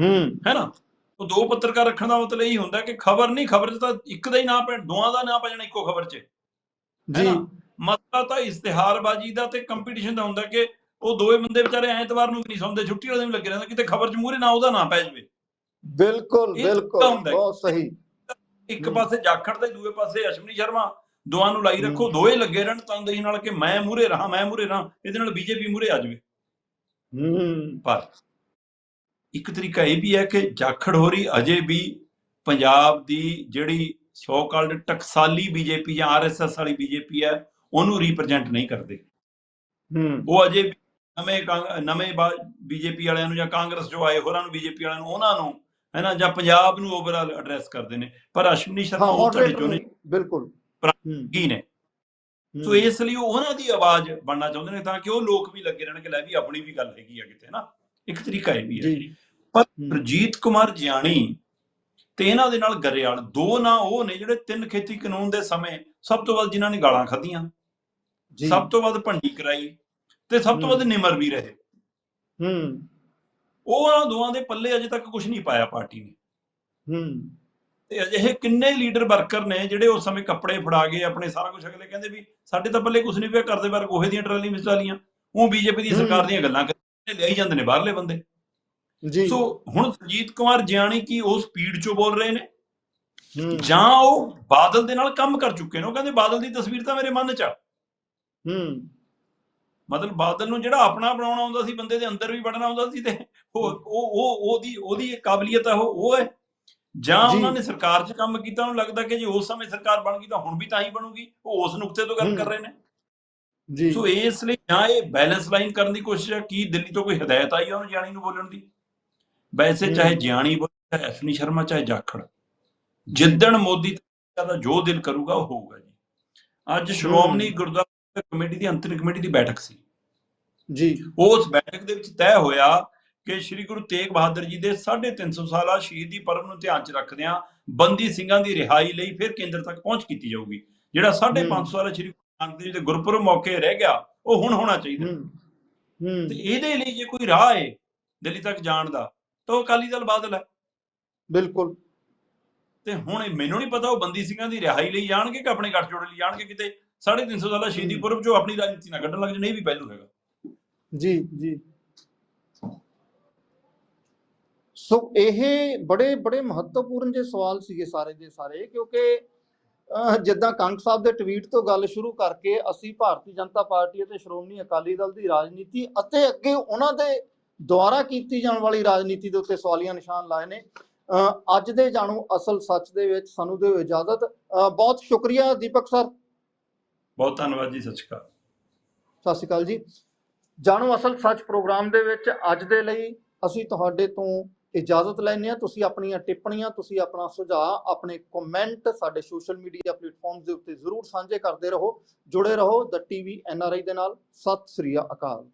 [SPEAKER 1] ਹੂੰ।
[SPEAKER 2] ਹੈ ਨਾ? ਉਹ ਦੋ ਪੱਤਰਕਾਰ ਰੱਖਣ ਦਾ ਮਤਲਬ ਇਹ ਹੁੰਦਾ ਕਿ ਖਬਰ ਨਹੀਂ ਖਬਰ 'ਚ ਤਾਂ ਇੱਕ ਦਾ ਹੀ ਨਾਂ ਪੈ ਦੋਆਂ ਦਾ ਨਾਂ ਪੈ ਜਾਣਾ ਇੱਕੋ ਖਬਰ 'ਚ।
[SPEAKER 1] ਜੀ।
[SPEAKER 2] ਮਸਲਾ ਤਾਂ ਇਸ਼ਤਿਹਾਰਬਾਜ਼ੀ ਦਾ ਤੇ ਕੰਪੀਟੀਸ਼ਨ ਦਾ ਹੁੰਦਾ ਕਿ ਉਹ ਦੋਵੇਂ ਬੰਦੇ ਵਿਚਾਰੇ ਐਤਵਾਰ ਨੂੰ ਵੀ ਨਹੀਂ ਸੌਂਦੇ ਛੁੱਟੀ ਵਾਲੇ ਦਿਨ ਲੱਗੇ ਰਹਿੰਦੇ ਕਿਤੇ ਖਬਰ 'ਚ ਮੂਹਰੇ ਨਾ ਉਹਦਾ ਨਾਂ ਪੈ ਜਾਵੇ।
[SPEAKER 1] ਬਿਲਕੁਲ ਬਿਲਕੁਲ। ਬਹੁਤ ਸਹੀ।
[SPEAKER 2] ਇੱਕ। ਪਾਸੇ ਜਾਖੜ ਤੇ ਦੂਏ ਪਾਸੇ ਅਸ਼ਵਨੀ ਸ਼ਰਮਾ। ਦੋਆਂ ਨੂੰ ਲਾਈ ਰੱਖੋ। ਦੋਏ ਲੱਗੇ ਰਹਿਣ ਤੰਦਹੀ ਨਾਲ ਕਿ ਮੈਂ ਮੂਹਰੇ ਰਹਾ ਮੈਂ ਮੂਹਰੇ ਰਹਾ ਇਹਦੇ ਨਾਲ ਬੀਜੇਪੀ ਮੂਹਰੇ ਆ ਜਾਵੇ।
[SPEAKER 1] ਹੂੰ।
[SPEAKER 2] ਪਰ ਇੱਕ ਤਰੀਕਾ ਇਹ ਵੀ ਹੈ ਕਿ ਜਾਖੜ ਹੋਰੀ ਅਜੇ ਵੀ ਪੰਜਾਬ ਦੀ ਜਿਹੜੀ ਸੋ ਕਾਲਡ ਟਕਸਾਲੀ ਬੀਜੇਪੀ ਜਾਂ ਆਰਐਸਐਸ ਵਾਲੀ ਬੀਜੇਪੀ ਹੈ ਉਹਨੂੰ ਰਿਪਰੈਜ਼ੈਂਟ ਨਹੀਂ ਕਰਦੇ।
[SPEAKER 1] ਹੂੰ।
[SPEAKER 2] ਉਹ ਅਜੇ ਨਵੇਂ ਨਵੇਂ ਬੀਜੇਪੀ ਵਾਲਿਆਂ ਨੂੰ ਜਾਂ ਕਾਂਗਰਸ ਜੋ ਆਏ ਹੋਰਾਂ ਨੂੰ ਬੀਜੇਪੀ ਵਾਲਿਆਂ ਨੂੰ ਉਹਨਾਂ ਨੂੰ ਹੈ ਨਾ ਜਾਂ ਪੰਜਾਬ ਨੂੰ ਓਵਰਆਲ ਐਡਰੈਸ ਕਰਦੇ ਨੇ। ਪਰ ਅਸ਼ਵਨੀ ਸ਼ਰਮਾ ਉਹ ਤੁਹਾਡੇ ਚੋਂ
[SPEAKER 1] ਨਹੀਂ, ਬਿਲਕੁਲ।
[SPEAKER 2] ਪਰ-
[SPEAKER 1] ਹੂੰ
[SPEAKER 2] ਕੀ ਨੇ। ਸੋ ਇਸ ਲਈ ਉਹ ਉਹਨਾਂ ਦੀ ਆਵਾਜ਼ ਬਣਨਾ ਚਾਹੁੰਦੇ ਨੇ ਤਾਂ ਕਿ ਉਹ ਲੋਕ ਵੀ ਲੱਗੇ ਰਹਿਣ ਕਿ ਲੈ ਵੀ ਆਪਣੀ ਵੀ ਗੱਲ ਹੈਗੀ ਆ ਕਿਤੇ ਨਾ। ਇੱਕ ਤਰੀਕਾ ਇਹ ਵੀ ਹੈ। ਪਰ। ਰਜੀਤ ਕੁਮਾਰ ਜਿਆਣੀ ਤੇ ਇਹਨਾਂ ਦੇ ਨਾਲ ਗਰੇਵਾਲ ਦੋ ਨਾਂ ਉਹ ਨੇ ਜਿਹੜੇ ਤਿੰਨ ਖੇਤੀ ਕਾਨੂੰਨ ਦੇ ਸਮੇਂ ਸਭ ਤੋਂ ਵੱਧ ਜਿਨ੍ਹਾਂ ਨੇ ਗਾਲਾਂ ਖਾਧੀਆਂ।
[SPEAKER 1] ਜੀ।
[SPEAKER 2] ਸਭ ਤੋਂ ਵੱਧ ਭੰਡੀ ਕਰਾਈ ਤੇ ਸਭ ਤੋਂ। ਵੱਧ ਨਿਮਰ ਵੀ ਰਹੇ।
[SPEAKER 1] ਹੂੰ।
[SPEAKER 2] ਉਹ ਉਹਨਾਂ ਦੋਵਾਂ ਦੇ ਪੱਲੇ ਅਜੇ ਤੱਕ ਕੁਝ ਨਹੀਂ ਪਾਇਆ ਪਾਰਟੀ ਨੇ।
[SPEAKER 1] ਹੂੰ।
[SPEAKER 2] ਤੇ ਅਜਿਹੇ ਕਿੰਨੇ ਲੀਡਰ ਵਰਕਰ ਨੇ ਜਿਹੜੇ ਉਸ ਸਮੇਂ ਕੱਪੜੇ ਫੜਾ ਗਏ ਆਪਣੇ ਸਾਰਾ ਕੁਝ ਅਗਲੇ ਕਹਿੰਦੇ ਵੀ ਸਾਡੇ ਤਾਂ ਪੱਲੇ ਕੁਝ ਨਹੀਂ ਪਿਆ ਕਰਦੇ ਬਾਰ ਗੋਹੇ ਦੀਆਂ ਟਰਾਲੀ ਮਿਸ ਵਾਲੀਆਂ ਉਹ ਬੀਜੇਪੀ ਦੀ
[SPEAKER 1] ਹੂੰ।
[SPEAKER 2] ਸਰਕਾਰ ਦੀਆਂ ਗੱਲਾਂ ਕਰਦੇ ਲਿਆਈ ਜਾਂਦੇ ਨੇ ਬਾਹਰਲੇ ਬੰਦੇ।
[SPEAKER 1] ਜੀ।
[SPEAKER 2] ਸੋ ਹੁਣ ਸੁਰਜੀਤ ਕੁਮਾਰ ਜਿਆਣੀ ਕੀ ਉਹ ਸਪੀਡ 'ਚੋਂ ਬੋਲ ਰਹੇ ਨੇ?
[SPEAKER 1] ਹੂੰ।
[SPEAKER 2] ਜਾਂ ਉਹ ਬਾਦਲ ਦੇ ਨਾਲ ਕੰਮ ਕਰ ਚੁੱਕੇ ਨੇ? ਉਹ ਕਹਿੰਦੇ ਬਾਦਲ ਦੀ ਤਸਵੀਰ ਤਾਂ ਮੇਰੇ ਮਨ 'ਚ ਆ।
[SPEAKER 1] ਹੂੰ।
[SPEAKER 2] ਮਤਲਬ ਬਾਦਲ ਨੂੰ ਜਿਹੜਾ ਆਪਣਾ ਬਣਾਉਣਾ ਆਉਂਦਾ ਸੀ ਬੰਦੇ ਦੇ ਅੰਦਰ ਵੀ ਵੜਨਾ ਆਉਂਦਾ ਸੀ ਤੇ ਉਹ ਉਹ ਉਹ ਉਹਦੀ ਉਹਦੀ ਕਾਬਲੀਅਤ ਆ ਉਹ ਉਹ ਹੈ। ਜਾਂ। ਉਹਨਾਂ ਨੇ ਸਰਕਾਰ 'ਚ ਕੰਮ ਕੀਤਾ ਉਹਨੂੰ ਲੱਗਦਾ ਕਿ ਜੇ ਉਸ ਸਮੇਂ ਸਰਕਾਰ ਬਣ ਗਈ ਤਾਂ ਹੁਣ ਵੀ ਤਾਂ ਹੀ ਬਣੂਗੀ ਉਹ ਉਸ ਨੁਕਤੇ ਤੋਂ ਗੱਲ। ਕਰ ਰਹੇ ਨੇ।
[SPEAKER 1] ਜੀ।
[SPEAKER 2] ਸੋ ਇਸ ਲਈ ਜਾਂ ਇਹ ਬੈਲੈਂਸ ਲਾਈਨ ਕਰਨ ਦੀ ਕੋਸ਼ਿਸ਼ ਹੈ ਕੀ ਦਿੱਲੀ ਤੋਂ ਕੋਈ ਹਦਾਇਤ ਆਈ ਉਹਨੂੰ ਜਾਣੀ ਨੂੰ ਬੋਲਣ ਦੀ? ਵੈਸੇ। ਚਾਹੇ ਜਿਆਣੀ ਬੋਲੇ ਅਸ਼ਵਨੀ ਸ਼ਰਮਾ ਚਾਹੇ ਜਾਖੜ ਜਿੱਦਣ ਮੋਦੀ ਦਾ ਜੋ ਦਿਲ ਕਰੂਗਾ ਉਹ ਹੋਊਗਾ ਜੀ। ਅੱਜ ਸ਼੍ਰੋਮਣੀ ਗੁਰਦੁਆਰਾ ਕਮੇਟੀ ਦੀ ਅੰਤਰਿਮ ਕਮੇਟੀ ਦੀ ਬੈਠਕ ਸੀ।
[SPEAKER 1] ਜੀ।
[SPEAKER 2] ਉਸ ਬੈਠਕ ਦੇ ਵਿੱਚ ਤੈਅ ਹੋਇਆ ਕਿ ਸ੍ਰੀ ਗੁਰੂ ਤੇਗ ਬਹਾਦਰ ਜੀ ਦੇ 350 ਸਾਲਾ ਸ਼ਹੀਦੀ ਪਰਵ ਨੂੰ ਧਿਆਨ 'ਚ ਰੱਖਦਿਆਂ ਬੰਦੀ ਸਿੰਘਾਂ ਦੀ ਰਿਹਾਈ ਲਈ ਫਿਰ ਕੇਂਦਰ ਤੱਕ ਪਹੁੰਚ ਕੀਤੀ ਜਾਊਗੀ। ਜਿਹੜਾ 550 ਸਾਲਾ ਸ੍ਰੀ ਗੁਰੂ ਨਾਨਕ ਦੇਵ ਜੀ ਦੇ ਗੁਰਪੁਰਬ ਮੌਕੇ ਰਹਿ ਗਿਆ ਉਹ ਹੁਣ ਹੋਣਾ ਚਾਹੀਦਾ। ਤੇ ਇਹਦੇ ਲਈ ਜੇ ਕੋਈ ਰਾਹ ਹੈ ਦਿੱਲੀ ਤੱਕ ਜਾਣ ਦਾ ਤਾਂ ਉਹ ਅਕਾਲੀ ਦਲ ਬਾਦਲ ਹੈ।
[SPEAKER 1] ਬਿਲਕੁਲ।
[SPEAKER 2] ਤੇ ਹੁਣ ਮੈਨੂੰ ਨਹੀਂ ਪਤਾ ਉਹ ਬੰਦੀ ਸਿੰਘਾਂ ਦੀ ਰਿਹਾਈ ਲਈ ਜਾਣਗੇ ਕਿ ਆਪਣੇ ਗੱਠਜੋੜ ਲਈ ਜਾਣਗੇ ਕਿਤੇ। 350 ਸਾਲਾ ਸ਼ਹੀਦੀ। ਪੁਰਬ ਚੋਂ ਆਪਣੀ ਰਾਜਨੀਤੀ ਨਾ ਕੱਢਣ ਲੱਗ ਜਾਣ ਇਹ ਵੀ ਪਹਿਲੂ ਹੈਗਾ।
[SPEAKER 1] ਜੀ ਜੀ। ਸੋ ਇਹ ਬੜੇ ਬੜੇ ਮਹੱਤਵਪੂਰਨ ਜੇ ਸਵਾਲ ਸੀਗੇ ਸਾਰੇ ਦੇ ਸਾਰੇ ਕਿਉਂਕਿ ਜਿੱਦਾਂ ਕੰਗ ਸਾਹਿਬ ਦੇ ਟਵੀਟ ਤੋਂ ਗੱਲ ਸ਼ੁਰੂ ਕਰਕੇ ਅਸੀਂ ਭਾਰਤੀ ਜਨਤਾ ਪਾਰਟੀ ਅਤੇ ਸ਼੍ਰੋਮਣੀ ਅਕਾਲੀ ਦਲ ਦੀ ਰਾਜਨੀਤੀ ਅਤੇ ਅੱਗੇ ਉਹਨਾਂ ਦੇ ਦੁਆਰਾ ਕੀਤੀ ਜਾਣ ਵਾਲੀ ਰਾਜਨੀਤੀ ਦੇ ਉੱਤੇ ਸਵਾਲੀਆ ਨਿਸ਼ਾਨ ਲਾਏ ਨੇ। ਅੱਜ ਦੇ ਜਾਣੂ ਅਸਲ ਸੱਚ ਦੇ ਵਿੱਚ ਸਾਨੂੰ ਦਿਓ ਇਜਾਜ਼ਤ। ਬਹੁਤ ਸ਼ੁਕਰੀਆ ਦੀਪਕ ਸਰ।
[SPEAKER 2] ਬਹੁਤ ਧੰਨਵਾਦ ਜੀ ਸਤਿ ਸ਼੍ਰੀ ਅਕਾਲ।
[SPEAKER 1] ਸਤਿ ਸ਼੍ਰੀ ਅਕਾਲ ਜੀ। ਜਾਣੋ ਅਸਲ ਸੱਚ ਪ੍ਰੋਗਰਾਮ ਦੇ ਵਿੱਚ ਅੱਜ ਦੇ ਲਈ ਅਸੀਂ ਤੁਹਾਡੇ ਤੋਂ ਇਜਾਜ਼ਤ ਲੈਂਦੇ ਹਾਂ ਤੁਸੀਂ ਆਪਣੀਆਂ ਟਿੱਪਣੀਆਂ, ਤੁਸੀਂ ਆਪਣਾ ਸੁਝਾਅ, ਆਪਣੇ ਕਮੈਂਟ ਸਾਡੇ ਸੋਸ਼ਲ ਮੀਡੀਆ ਪਲੇਟਫਾਰਮਸ ਦੇ ਉੱਤੇ ਜ਼ਰੂਰ ਸਾਂਝੇ ਕਰਦੇ ਰਹੋ, ਜੁੜੇ ਰਹੋ ਦ ਟੀਵੀ ਐਨਆਰਆਈ ਦੇ ਨਾਲ। ਸਤਿ ਸ੍ਰੀ ਅਕਾਲ।